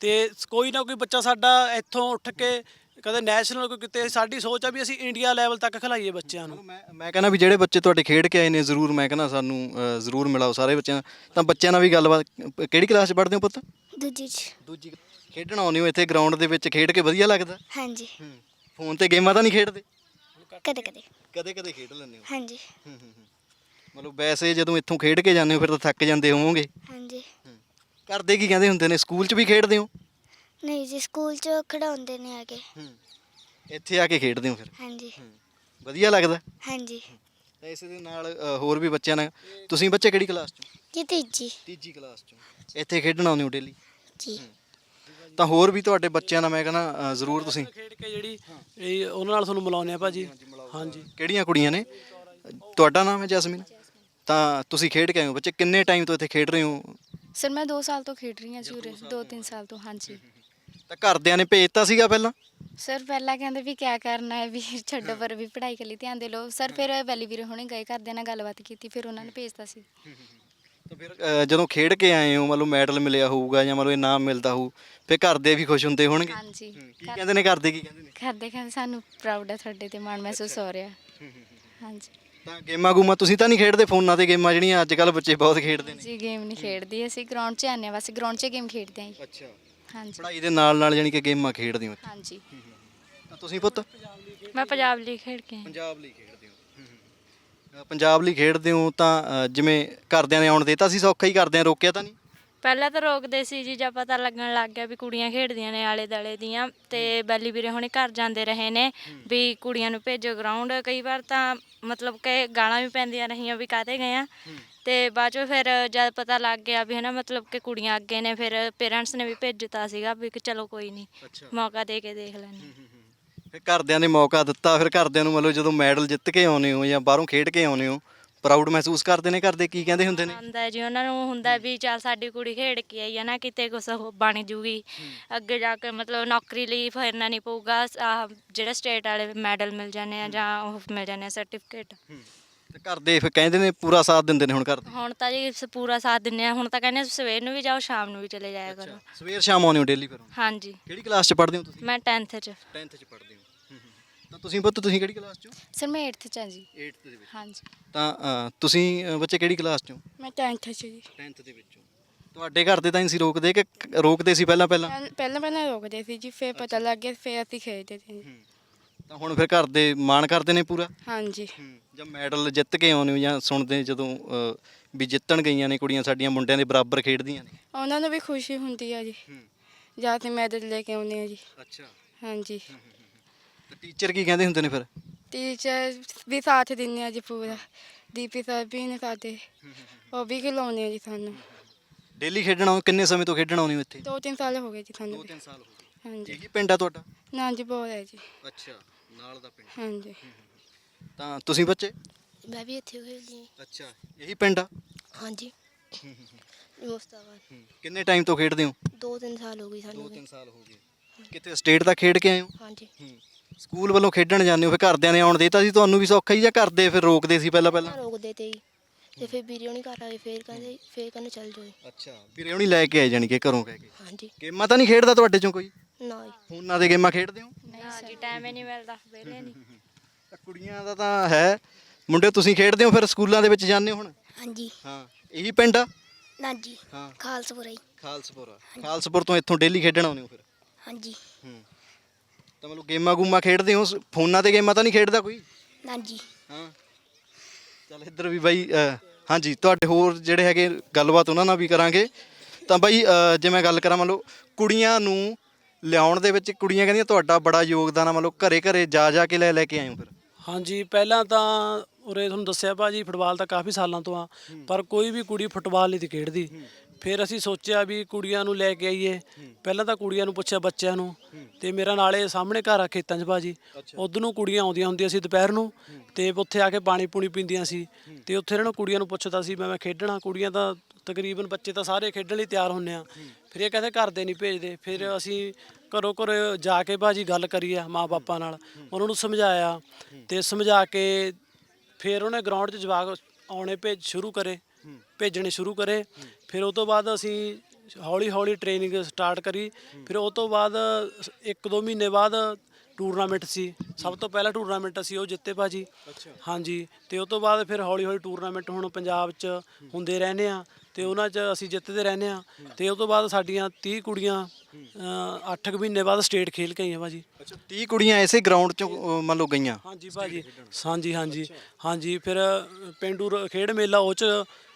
ਤੇ ਕੋਈ ਨਾ ਕੋਈ ਬੱਚਾ ਸਾਡਾ ਇੱਥੋਂ ਉੱਠ ਕੇ ਕਦੇ ਨੈਸ਼ਨਲ ਕੋਈ ਕਿਤੇ ਸਾਡੀ ਸੋਚ ਆ ਵੀ ਅਸੀਂ ਇੰਡੀਆ ਲੈਵਲ ਤੱਕ ਖਿਲਾਈਏ ਬੱਚਿਆਂ ਨੂੰ। ਮੈਂ ਮੈਂ ਕਹਿੰਦਾ ਵੀ ਜਿਹੜੇ ਬੱਚੇ ਤੁਹਾਡੇ ਖੇਡ ਕੇ ਆਏ ਨੇ ਜ਼ਰੂਰ ਮੈਂ ਕਹਿੰਦਾ ਸਾਨੂੰ ਅ, ਜ਼ਰੂਰ ਮਿਲਾਓ ਸਾਰੇ ਬੱਚਿਆਂ ਨਾਲ। ਤਾਂ ਬੱਚਿਆਂ ਨਾਲ ਵੀ ਗੱਲਬਾਤ ਕਿਹੜੀ ਕਲਾਸ 'ਚ ਪੜ੍ਹਦੇ ਹੋ ਪੁੱਤ? ਦੂਜੀ ਚ। ਦੂਜੀ ਖੇਡਣ ਆਉਂਦੇ ਹੋ ਇੱਥੇ ਗਰਾਊਂਡ ਦੇ ਵਿੱਚ ਖੇਡ ਕੇ ਵਧੀਆ ਲੱਗਦਾ? ਹਾਂਜੀ। ਫੋਨ ਤੇ ਗੇਮਾਂ ਤਾਂ ਨਹੀਂ ਖੇਡਦੇ? ਕਦੇ ਕਦੇ। ਕਦੇ ਕਦੇ ਖੇਡ ਲੈਂਦੇ ਹੋ? ਹਾਂਜੀ। ਮਤਲਬ ਵੈਸੇ ਜਦੋਂ ਇੱਥੋਂ ਖੇਡ ਕੇ ਜਾਂਦੇ ਹੋ ਫਿਰ ਤਾਂ ਥੱਕ ਜਾਂਦੇ ਹੋਵੋਗੇ? ਹਾਂਜੀ। ਕਰਦੇ ਕੀ ਕਹਿੰਦੇ ਹੁੰਦੇ ਨੇ? ਸਕੂਲ 'ਚ ਵੀ ਖੇਡਦੇ ਹੋ? ਨਹੀਂ ਜੀ ਸਕੂਲ ਚ ਖਿਡਾਉਂਦੇ ਨੇ ਆ ਕੇ ਇੱਥੇ ਆ ਕੇ ਖੇਡਦੇ ਹੋ ਫਿਰ? ਹਾਂਜੀ। ਵਧੀਆ ਲੱਗਦਾ? ਹਾਂਜੀ। ਤਾਂ ਇਸ ਦੇ ਨਾਲ ਅ, ਹੋਰ ਵੀ ਬੱਚਿਆਂ ਨਾਲ ਤੁਸੀਂ ਬੱਚੇ ਕਿਹੜੀ ਕਲਾਸ 'ਚੋਂ? ਜੀ ਤੀਜੀ। ਤੀਜੀ ਕਲਾਸ 'ਚੋਂ। ਇੱਥੇ ਖੇਡਣ ਆਉਂਦੇ ਹੋ ਡੇਲੀ ਜੀ। ਤਾਂ ਹੋਰ ਵੀ ਤੁਹਾਡੇ ਬੱਚਿਆਂ ਨਾਲ ਮੈਂ ਕਹਿੰਦਾ ਜ਼ਰੂਰ ਤੁਸੀਂ ਖੇਡ ਕੇ ਜਿਹੜੀ ਇਹ ਉਹਨਾਂ ਨਾਲ ਤੁਹਾਨੂੰ ਮਿਲਾਉਂਦੇ ਆ ਭਾਜੀ। ਹਾਂਜੀ ਕਿਹੜੀਆਂ ਕੁੜੀਆਂ ਨੇ? ਤੁਹਾਡਾ ਨਾਮ ਹੈ ਜੈਸਮੀਨ? ਤਾਂ ਤੁਸੀਂ ਖੇਡ ਕੇ ਆਏ ਹੋ ਬੱਚੇ ਕਿੰਨੇ ਟਾਈਮ ਤੋਂ ਇੱਥੇ ਖੇਡ ਰਹੇ ਹੋ? ਸਰ ਮੈਂ 2 ਸਾਲ ਤੋਂ ਖੇਡ ਰਹੀ ਹਾਂ ਜੀ ਉਰੇ 2-3 ਸਾਲ ਤੋਂ ਹਾਂਜੀ। ਤਾਂ ਘਰਦਿਆਂ ਨੇ ਭੇਜਤਾ ਸੀਗਾ ਪਹਿਲਾਂ? ਸਰ ਪਹਿਲਾਂ ਕਹਿੰਦੇ ਵੀ ਕਿਆ ਕਰਨਾ ਹੈ ਵੀ ਛੱਡੋ ਪਰ ਵੀ ਪੜ੍ਹਾਈ ਕਲੀ ਧਿਆਨ ਦੇ ਲਓ। ਸਰ ਫਿਰ ਵੈਲੀ ਵੀਰੇ ਹੁਣੇ ਗਏ ਘਰਦਿਆਂ ਨਾਲ ਗੱਲਬਾਤ ਕੀਤੀ ਫਿਰ ਉਹਨਾਂ ਨੇ ਭੇਜਤਾ ਸੀ। ਤਾਂ ਫਿਰ ਅ, ਜਦੋਂ ਖੇਡ ਕੇ ਆਏ ਹੋ ਮਤਲਬ ਮੈਡਲ ਮਿਲਿਆ ਹੋਊਗਾ ਜਾਂ ਮਤਲਬ ਇਨਾਮ ਮਿਲਦਾ ਹੋਊ ਫਿਰ ਘਰਦੇ ਵੀ ਖੁਸ਼ ਹੁੰਦੇ ਹੋਣਗੇ? ਹਾਂਜੀ। ਕੀ ਕਹਿੰਦੇ ਨੇ ਘਰਦੇ ਕੀ ਕਹਿੰਦੇ ਨੇ? ਕਰਦੇ ਕਹਿੰਦੇ ਸਾਨੂੰ ਪ੍ਰਾਊਡ ਹੈ ਤੁਹਾਡੇ ਤੇ ਮਾਣ ਮਹਿਸੂਸ ਹੋ ਰਿਹਾ। ਹਾਂਜੀ। ਤਾਂ ਗੇਮਾਂ ਗੂਮਾਂ ਤੁਸੀਂ ਤਾਂ ਨਹੀਂ ਖੇਡਦੇ ਫੋਨਾਂ ਤੇ ਗੇਮਾਂ ਜਿਹੜੀਆਂ ਅੱਜ ਕੱਲ ਬੱਚੇ ਬਹੁਤ ਖੇਡਦੇ ਨੇ? ਜੀ ਗੇਮ ਨਹੀਂ ਖੇਡਦੀ ਅਸੀਂ ਗਰਾਊਂਡ 'ਚ ਆਨੇ ਬਸ ਗਰਾਊਂਡ 'ਚ ਗੇਮ ਖੇਡਦੇ ਹਾਂ ਜੀ। ਅੱਛਾ। ਹਾਂਜੀ। ਪੜ੍ਹਾਈ ਦੇ ਨਾਲ ਨਾਲ ਜਾਨੀ ਕਿ ਗੇਮਾਂ ਖੇਡਦੇ ਹੋ ਹਾਂਜੀ। ਤਾਂ ਤੁਸੀਂ ਪੁੱਤ? ਮੈਂ ਪੰਜਾਬ ਲਈ ਖੇਡ ਕੇ ਆਈ। ਪੰਜਾਬ ਲਈ ਖੇਡਦੇ ਹੋ। ਪੰਜਾਬ ਲਈ ਖੇਡਦੇ ਹੋ ਤਾਂ ਅ, ਜਿਵੇਂ ਘਰਦਿਆਂ ਨੇ ਆਉਣ ਦੇਤਾ ਸੀ ਸੌਖਾ ਹੀ ਘਰਦਿਆਂ ਰੋਕਿਆ ਤਾਂ ਨਹੀਂ? ਪਹਿਲਾਂ ਤਾਂ ਰੋਕਦੇ ਸੀ ਜੀ ਜਦ ਪਤਾ ਲੱਗਣ ਲੱਗ ਗਿਆ ਵੀ ਕੁੜੀਆਂ ਖੇਡਦੀਆਂ ਨੇ ਆਲੇ ਦਾਲੇ ਦੀਆਂ ਤੇ ਬੈਲੀ ਵੀਰੇ ਹੁਣੇ ਘਰ ਜਾਂਦੇ ਰਹੇ ਨੇ ਵੀ ਕੁੜੀਆਂ ਨੂੰ ਭੇਜੋ ਗਰਾਊਂਡ। ਕਈ ਵਾਰ ਤਾਂ ਮਤਲਬ ਕਿ ਗਾਲਾਂ ਵੀ ਪੈਂਦੀਆਂ ਰਹੀਆਂ ਵੀ ਕਾਹਤੇ ਗਏ ਆ। ਤੇ ਬਾਅਦ ਚੋਂ ਫਿਰ ਜਦ ਪਤਾ ਲੱਗ ਗਿਆ ਵੀ ਹਨਾ ਮਤਲਬ ਕਿ ਕੁੜੀਆਂ ਅੱਗੇ ਨੇ ਫਿਰ ਪੇਰੈਂਟਸ ਨੇ ਵੀ ਭੇਜਤਾ ਸੀਗਾ ਵੀ ਕਿ ਚਲੋ ਕੋਈ ਨਹੀਂ ਮੌਕਾ ਦੇ ਕੇ ਦੇਖ ਲੈਣੇ ਫਿਰ ਘਰਦਿਆਂ ਨੇ ਮੌਕਾ ਦਿੱਤਾ ਫਿਰ ਘਰਦਿਆਂ ਨੂੰ ਮਤਲਬ ਜਦੋਂ ਮੈਡਲ ਜਿੱਤ ਕੇ ਆਉਨੇ ਹੋ ਜਾਂ ਬਾਹਰੋਂ ਖੇਡ ਕੇ ਆਉਨੇ ਹੋ ਪ੍ਰਾਊਡ ਮਹਿਸੂਸ ਕਰਦੇ ਨੇ ਘਰਦੇ? ਕੀ ਕਹਿੰਦੇ ਹੁੰਦੇ ਨੇ? ਆਉਂਦਾ ਹੈ ਜੀ ਉਹਨਾਂ ਨੂੰ ਹੁੰਦਾ ਵੀ ਚੱਲ ਸਾਡੀ ਕੁੜੀ ਖੇਡ ਕੇ ਆਈ ਹੈ ਨਾ ਕਿਤੇ ਕੁਛ ਬਣ ਜੂਗੀ। ਅੱਗੇ ਜਾ ਕੇ ਮਤਲਬ ਨੌਕਰੀ ਲਈ ਫਿਰਨਾ ਨਹੀਂ ਪਊਗਾ ਆਹ ਜਿਹੜੇ ਸਟੇਟ ਵਾਲੇ ਮੈਡਲ ਮਿਲ ਜਾਂਦੇ ਆ ਜਾਂ ਉਹ ਮਿਲ ਜਾਂਦੇ ਆ ਸਰਟੀਫਿਕੇਟ ਤੇ ਘਰਦੇ ਫਿਰ ਕਹਿੰਦੇ ਨੇ ਪੂਰਾ ਸਾਥ ਦਿੰਦੇ ਨੇ ਹੁਣ ਘਰਦੇ ਹੁਣ ਤਾਂ ਜੀ ਸ- ਪੂਰਾ ਸਾਥ ਦਿੰਦੇ ਆ ਹੁਣ ਤਾਂ ਕਹਿੰਦੇ ਆ ਸਵੇਰ ਨੂੰ ਵੀ ਜਾਓ ਸ਼ਾਮ ਨੂੰ ਵੀ ਚਲੇ ਜਾਇਆ ਕਰੋ। ਸਵੇਰ ਸ਼ਾਮ ਆਉਨੇ ਹੋ ਡੇਲੀ ਫਿਰ ਹਾਂਜੀ। ਕਿਹੜੀ ਕਲਾਸ 'ਚ ਪੜ੍ਹਦੇ ਹੋ ਤੁਸੀਂ? ਮੈਂ 10th ਚ। 10th 'ਚ ਪੜ੍ਹਦੇ ਹੋ। ਤਾਂ ਤੁਸੀਂ ਪੁੱਤ ਤੁਸੀਂ ਕਿਹੜੀ ਕਲਾਸ 'ਚ? ਸਰ ਮੈਂ 8th 'ਚ ਹਾਂ ਜੀ। 8th ਦੇ ਵਿੱਚ। ਹਾਂਜੀ। ਤਾਂ ਅ, ਤੁਸੀਂ ਅ, ਬੱਚੇ ਕਿਹੜੀ ਕਲਾਸ 'ਚ? ਹੋ ਮੈਂ 10th ਚ ਜੀ। 10th ਦੇ ਵਿੱਚੋਂ। ਤੁਹਾਡੇ ਘਰ ਦੇ ਤਾਂ ਨਹੀਂ ਸੀ ਰੋਕਦੇ ਕਿ ਰੋਕਦੇ ਸੀ ਪਹਿਲਾਂ ਪਹਿਲਾਂ? ਪਹਿਲ- ਪਹਿਲਾਂ ਪਹਿਲਾਂ ਰੋਕਦੇ ਸੀ ਜੀ ਫਿਰ ਪਤਾ ਲੱਗ ਗਿਆ ਫਿਰ ਅਸੀਂ ਖੇਡਦੇ ਸੀ। ਤਾਂ ਹੁਣ ਫਿਰ ਘਰ ਦੇ ਮਾਣ ਕਰਦੇ ਨੇ ਪੂਰਾ? ਹਾਂਜੀ। ਜਾਂ ਮੈਡਲ ਜਿੱਤ ਕੇ ਆਉਂਦੇ ਹੋ ਜਾਂ ਸੁਣਦੇ ਜਦੋਂ ਅ, ਵੀ ਜਿੱਤਣ ਗਈਆਂ ਨੇ ਕੁੜੀਆਂ ਸਾਡੀਆਂ ਮੁੰਡਿਆਂ ਦੇ ਬਰਾਬਰ ਖੇਡਦੀਆਂ ਨੇ? ਉਹਨਾਂ ਨੂੰ ਵੀ ਖੁਸ਼ੀ ਹੁੰਦੀ ਆ ਜੀ। ਜਾਂ ਤੇ ਮੈਡਲ ਲੈ ਕੇ ਆਉਂਦੇ ਆ ਜੀ। ਅੱਛਾ। ਹਾਂਜੀ। ਤੇ ਟੀਚਰ ਕੀ ਕਹਿੰਦੇ ਹੁੰਦੇ ਨੇ ਫਿਰ? ਟੀਚਰ ਵੀ ਸਾਥ ਦਿੰਦੇ ਆ ਜੀ ਪੂਰਾ। ਦੀਪੀ ਸਰ ਵੀ ਨੇ ਸਾਡੇ। ਉਹ ਵੀ ਖਿਲਾਉਂਦੇ ਆ ਜੀ ਸਾਨੂੰ। ਡੇਲੀ ਖੇਡਣਾ ਕਿੰਨੇ ਸਮੇਂ ਤੋਂ ਖੇਡਣ ਆਉਂਦੇ ਹੋ ਇੱਥੇ? ਦੋ ਤਿੰਨ ਸਾਲ ਹੋ ਗਏ ਜੀ ਸਾਨੂੰ ਵੀ। ਸਾਲ ਹੋ ਗਏ। ਹਾਂਜੀ। ਇਹੀ ਪਿੰਡ ਆ ਤੁਹਾਡਾ? ਨਾ ਜੀ ਬਹੁਤ ਹੈ ਜੀ। ਅੱਛਾ। ਨਾਲ ਦਾ ਪਿੰਡ। ਹਾਂਜੀ। ਤਾਂ ਤੁਸੀਂ ਬੱਚੇ? ਮੈਂ ਵੀ ਇੱਥੇ ਖੇਡਦੀ ਹਾਂ। ਅੱਛਾ ਇਹੀ ਪਿੰਡ ਆ? ਹਾਂਜੀ। ਮੁਸਤਾਬਾਦ। ਕਿੰਨੇ ਟਾਈਮ ਤੋਂ ਖੇਡਦੇ ਹੋ? ਦੋ ਤਿੰਨ ਸਾਲ ਹੋ ਗਏ ਸਾਨੂੰ ਵੀ। ਸਾਲ ਹੋ ਗਏ। ਕਿਤੇ ਸਟੇਟ ਦਾ ਖੇਡ ਕੇ ਆਏ ਹੋ? ਹਾਂਜੀ। ਸਕੂਲ ਵੱਲੋਂ ਖੇਡਣ ਜਾਂਦੇ ਹੋ ਫਿਰ ਘਰਦਿਆਂ ਨੇ ਆਉਣ ਦੇਤਾ ਸੀ ਤੁਹਾਨੂੰ ਵੀ ਸੌਖਾ ਹੀ ਜਾਂ ਕਰਦੇ ਫਿਰ ਰੋਕਦੇ ਸੀ ਪਹਿਲਾਂ ਪਹਿਲਾਂ? ਰੋਕਦੇ ਤੇ ਹੀ। ਤੇ ਫਿਰ ਵੀਡੀਓ ਨਹੀਂ ਕਰ ਆਏ ਫਿਰ ਕਹਿੰਦੇ ਫਿਰ ਕਹਿੰਦੇ ਚੱਲ ਜਾਓ। ਅੱਛਾ ਵੀਰੇ ਉਹਨੀ ਲੈ ਕੇ ਆਏ ਜਾਣੀ ਕਿ ਘਰੋਂ ਕਹਿ ਕੇ। ਹਾਂਜੀ। ਗੇਮਾਂ ਤਾਂ ਨਹੀਂ ਖੇਡਦਾ ਤੁਹਾਡੇ ਚੋਂ ਕੋਈ? ਫੋਨਾਂ ਤੇ ਗੇਮਾਂ ਖੇਡਦੇ ਹੋ? ਨਾ ਜੀ ਟਾਈਮ ਹੀ ਨਹੀਂ ਮਿਲਦਾ ਵੇਲੇ ਨਹੀਂ। [LAUGHS] ਤਾਂ ਕੁੜੀਆਂ ਦਾ ਤਾਂ ਹੈ। ਮੁੰਡੇ ਤੁਸੀਂ ਖੇਡਦੇ ਹੋ ਫਿਰ ਸਕੂਲਾਂ ਦੇ ਵਿੱਚ ਜਾਂਦੇ ਹੋ ਹੁਣ? ਹਾਂਜੀ। ਹਾਂ ਇਹੀ ਪਿੰਡ ਆ? ਨਾ ਜੀ ਹਾਂ। ਖਾਲਸਪੁਰਾ ਹੀ। ਖਾਲਸਪੁਰ। ਆ ਖਾਲਸਪੁਰ ਤੋਂ ਇੱਥੋਂ ਡੇਲੀ ਖੇਡਣ ਆਉਂਦੇ ਹੋ ਫਿਰ? ਹਾਂਜੀ। ਹੂੰ। ਤਾਂ ਮਤਲਬ ਗੇਮਾਂ ਗੂਮਾਂ ਖੇਡਦੇ ਹੋ? ਸ- ਫੋਨਾਂ ਤੇ ਗੇਮਾਂ ਤਾਂ ਨਹੀਂ ਖੇਡਦਾ ਕੋਈ? ਨਾ ਜੀ। ਹਾਂ। ਚੱਲ ਇੱਧਰ ਵੀ ਬਾਈ ਅ, ਹਾਂਜੀ ਤੁਹਾਡੇ ਹੋਰ ਜਿਹੜੇ ਹੈਗੇ ਗੱਲਬਾਤ ਉਹਨਾਂ ਨਾਲ ਵੀ ਕਰਾਂਗੇ। ਤਾਂ ਬਾਈ ਅ, ਜੇ ਮੈਂ ਗੱਲ ਕਰਾਂ ਮੰਨ ਲਓ ਕੁੜੀਆਂ ਨੂੰ ਲਿਆਉਣ ਦੇ ਵਿੱਚ ਕੁੜੀਆਂ ਕਹਿੰਦੀਆਂ ਤੁਹਾਡਾ ਬੜਾ ਯੋਗਦਾਨ ਆ ਮੰਨ ਘਰੇ ਘਰੇ ਜਾ ਜਾ ਕੇ ਲੈ ਲੈ ਕੇ ਆਏ ਹੋ ਫਿਰ। ਹਾਂਜੀ, ਪਹਿਲਾਂ ਤਾਂ ਉਰੇ ਤੁਹਾਨੂੰ ਦੱਸਿਆ ਭਾਜੀ, ਫੁੱਟਬਾਲ ਤਾਂ ਕਾਫੀ ਸਾਲਾਂ ਤੋਂ ਆ, ਪਰ ਕੋਈ ਵੀ ਕੁੜੀ ਫੁੱਟਬਾਲ ਨਹੀਂ ਸੀ ਖੇਡਦੀ। ਫਿਰ ਅਸੀਂ ਸੋਚਿਆ ਵੀ ਕੁੜੀਆਂ ਨੂੰ ਲੈ ਕੇ ਆਈਏ। ਪਹਿਲਾਂ ਤਾਂ ਕੁੜੀਆਂ ਨੂੰ ਪੁੱਛਿਆ ਬੱਚਿਆਂ ਨੂੰ, ਤੇ ਮੇਰਾ ਨਾਲੇ ਸਾਹਮਣੇ ਘਰ ਆ ਖੇਤਾਂ 'ਚ ਭਾਜੀ। ਉਧਰ ਨੂੰ ਕੁੜੀਆਂ ਆਉਂਦੀਆਂ ਹੁੰਦੀਆਂ ਸੀ ਦੁਪਹਿਰ ਨੂੰ, ਤੇ ਉੱਥੇ ਆ ਕੇ ਪਾਣੀ ਪੂਣੀ ਪੀਂਦੀਆਂ ਸੀ। ਤੇ ਉੱਥੇ ਇਹਨਾਂ ਨੂੰ ਕੁੜੀਆਂ ਨੂੰ ਪੁੱਛਦਾ ਸੀ, ਮੈਂ ਮੈਂ ਖੇਡਣਾ, ਕੁੜੀਆਂ ਤਾਂ ਤਕਰੀਬਨ ਬੱਚੇ ਤਾਂ ਸਾਰੇ ਖੇਡਣ ਲਈ ਤਿਆਰ ਹੁੰਨੇ ਆ। ਫਿਰ ਇਹ ਕਹਿੰਦੇ ਘਰ ਦੇ ਨਹੀਂ ਭੇਜਦੇ। ਫਿਰ ਅਸੀਂ ਘਰੋਂ ਘਰ ਜਾ ਕੇ ਭਾਜੀ ਗੱਲ ਕਰੀ ਆ ਮਾਂ ਬਾਪਾਂ ਨਾਲ। ਉਹਨਾਂ ਨੂੰ ਸਮਝਾਇਆ ਤੇ ਸਮਝਾ ਕੇ ਫਿਰ ਉਹਨੇ ਗਰਾਊਂਡ 'ਚ ਜਵਾਕ ਆਉਣੇ ਭੇਜ ਸ਼ੁਰੂ ਕਰੇ ਭੇਜਣੇ ਸ਼ੁਰੂ ਕਰੇ। ਫਿਰ ਉਹ ਤੋਂ ਬਾਅਦ ਅਸੀਂ ਹੌਲੀ ਹੌਲੀ ਟ੍ਰੇਨਿੰਗ ਸਟਾਰਟ ਕਰੀ। ਫਿਰ ਉਹ ਤੋਂ ਬਾਅਦ ਇੱਕ ਦੋ ਮਹੀਨੇ ਬਾਅਦ ਟੂਰਨਾਮੈਂਟ ਸੀ। ਸਭ ਤੋਂ ਪਹਿਲਾ ਟੂਰਨਾਮੈਂਟ ਅਸੀਂ ਉਹ ਜਿੱਤੇ ਭਾਜੀ। ਹਾਂਜੀ। ਤੇ ਉਹ ਤੋਂ ਬਾਅਦ ਫਿਰ ਹੌਲੀ ਹੌਲੀ ਟੂਰਨਾਮੈਂਟ ਹੁਣ ਪੰਜਾਬ 'ਚ ਹੁੰਦੇ ਰਹਿੰਦੇ ਆ। ਤੇ ਉਹਨਾਂ 'ਚ ਅਸੀਂ ਜਿੱਤਦੇ ਰਹਿੰਦੇ ਆ ਤੇ ਉਹ ਤੋਂ ਬਾਅਦ ਸਾਡੀਆਂ 30 ਕੁੜੀਆਂ 8 ਮਹੀਨੇ ਬਾਅਦ ਸਟੇਟ ਖੇਲ ਕੇ ਆਈਆਂ ਭਾਜੀ। ਅੱਛਾ 30 ਕੁੜੀਆਂ ਐਸੇ ਗਰਾਊਂਡ 'ਚੋਂ ਮੰਨ ਲਓ ਗਈਆਂ? ਹਾਂਜੀ ਭਾਜੀ ਹਾਂਜੀ ਹਾਂਜੀ ਹਾਂਜੀ। ਫਿਰ ਪਿੰਡੂ ਰ- ਖੇਡ ਮੇਲਾ ਉਹ ਚ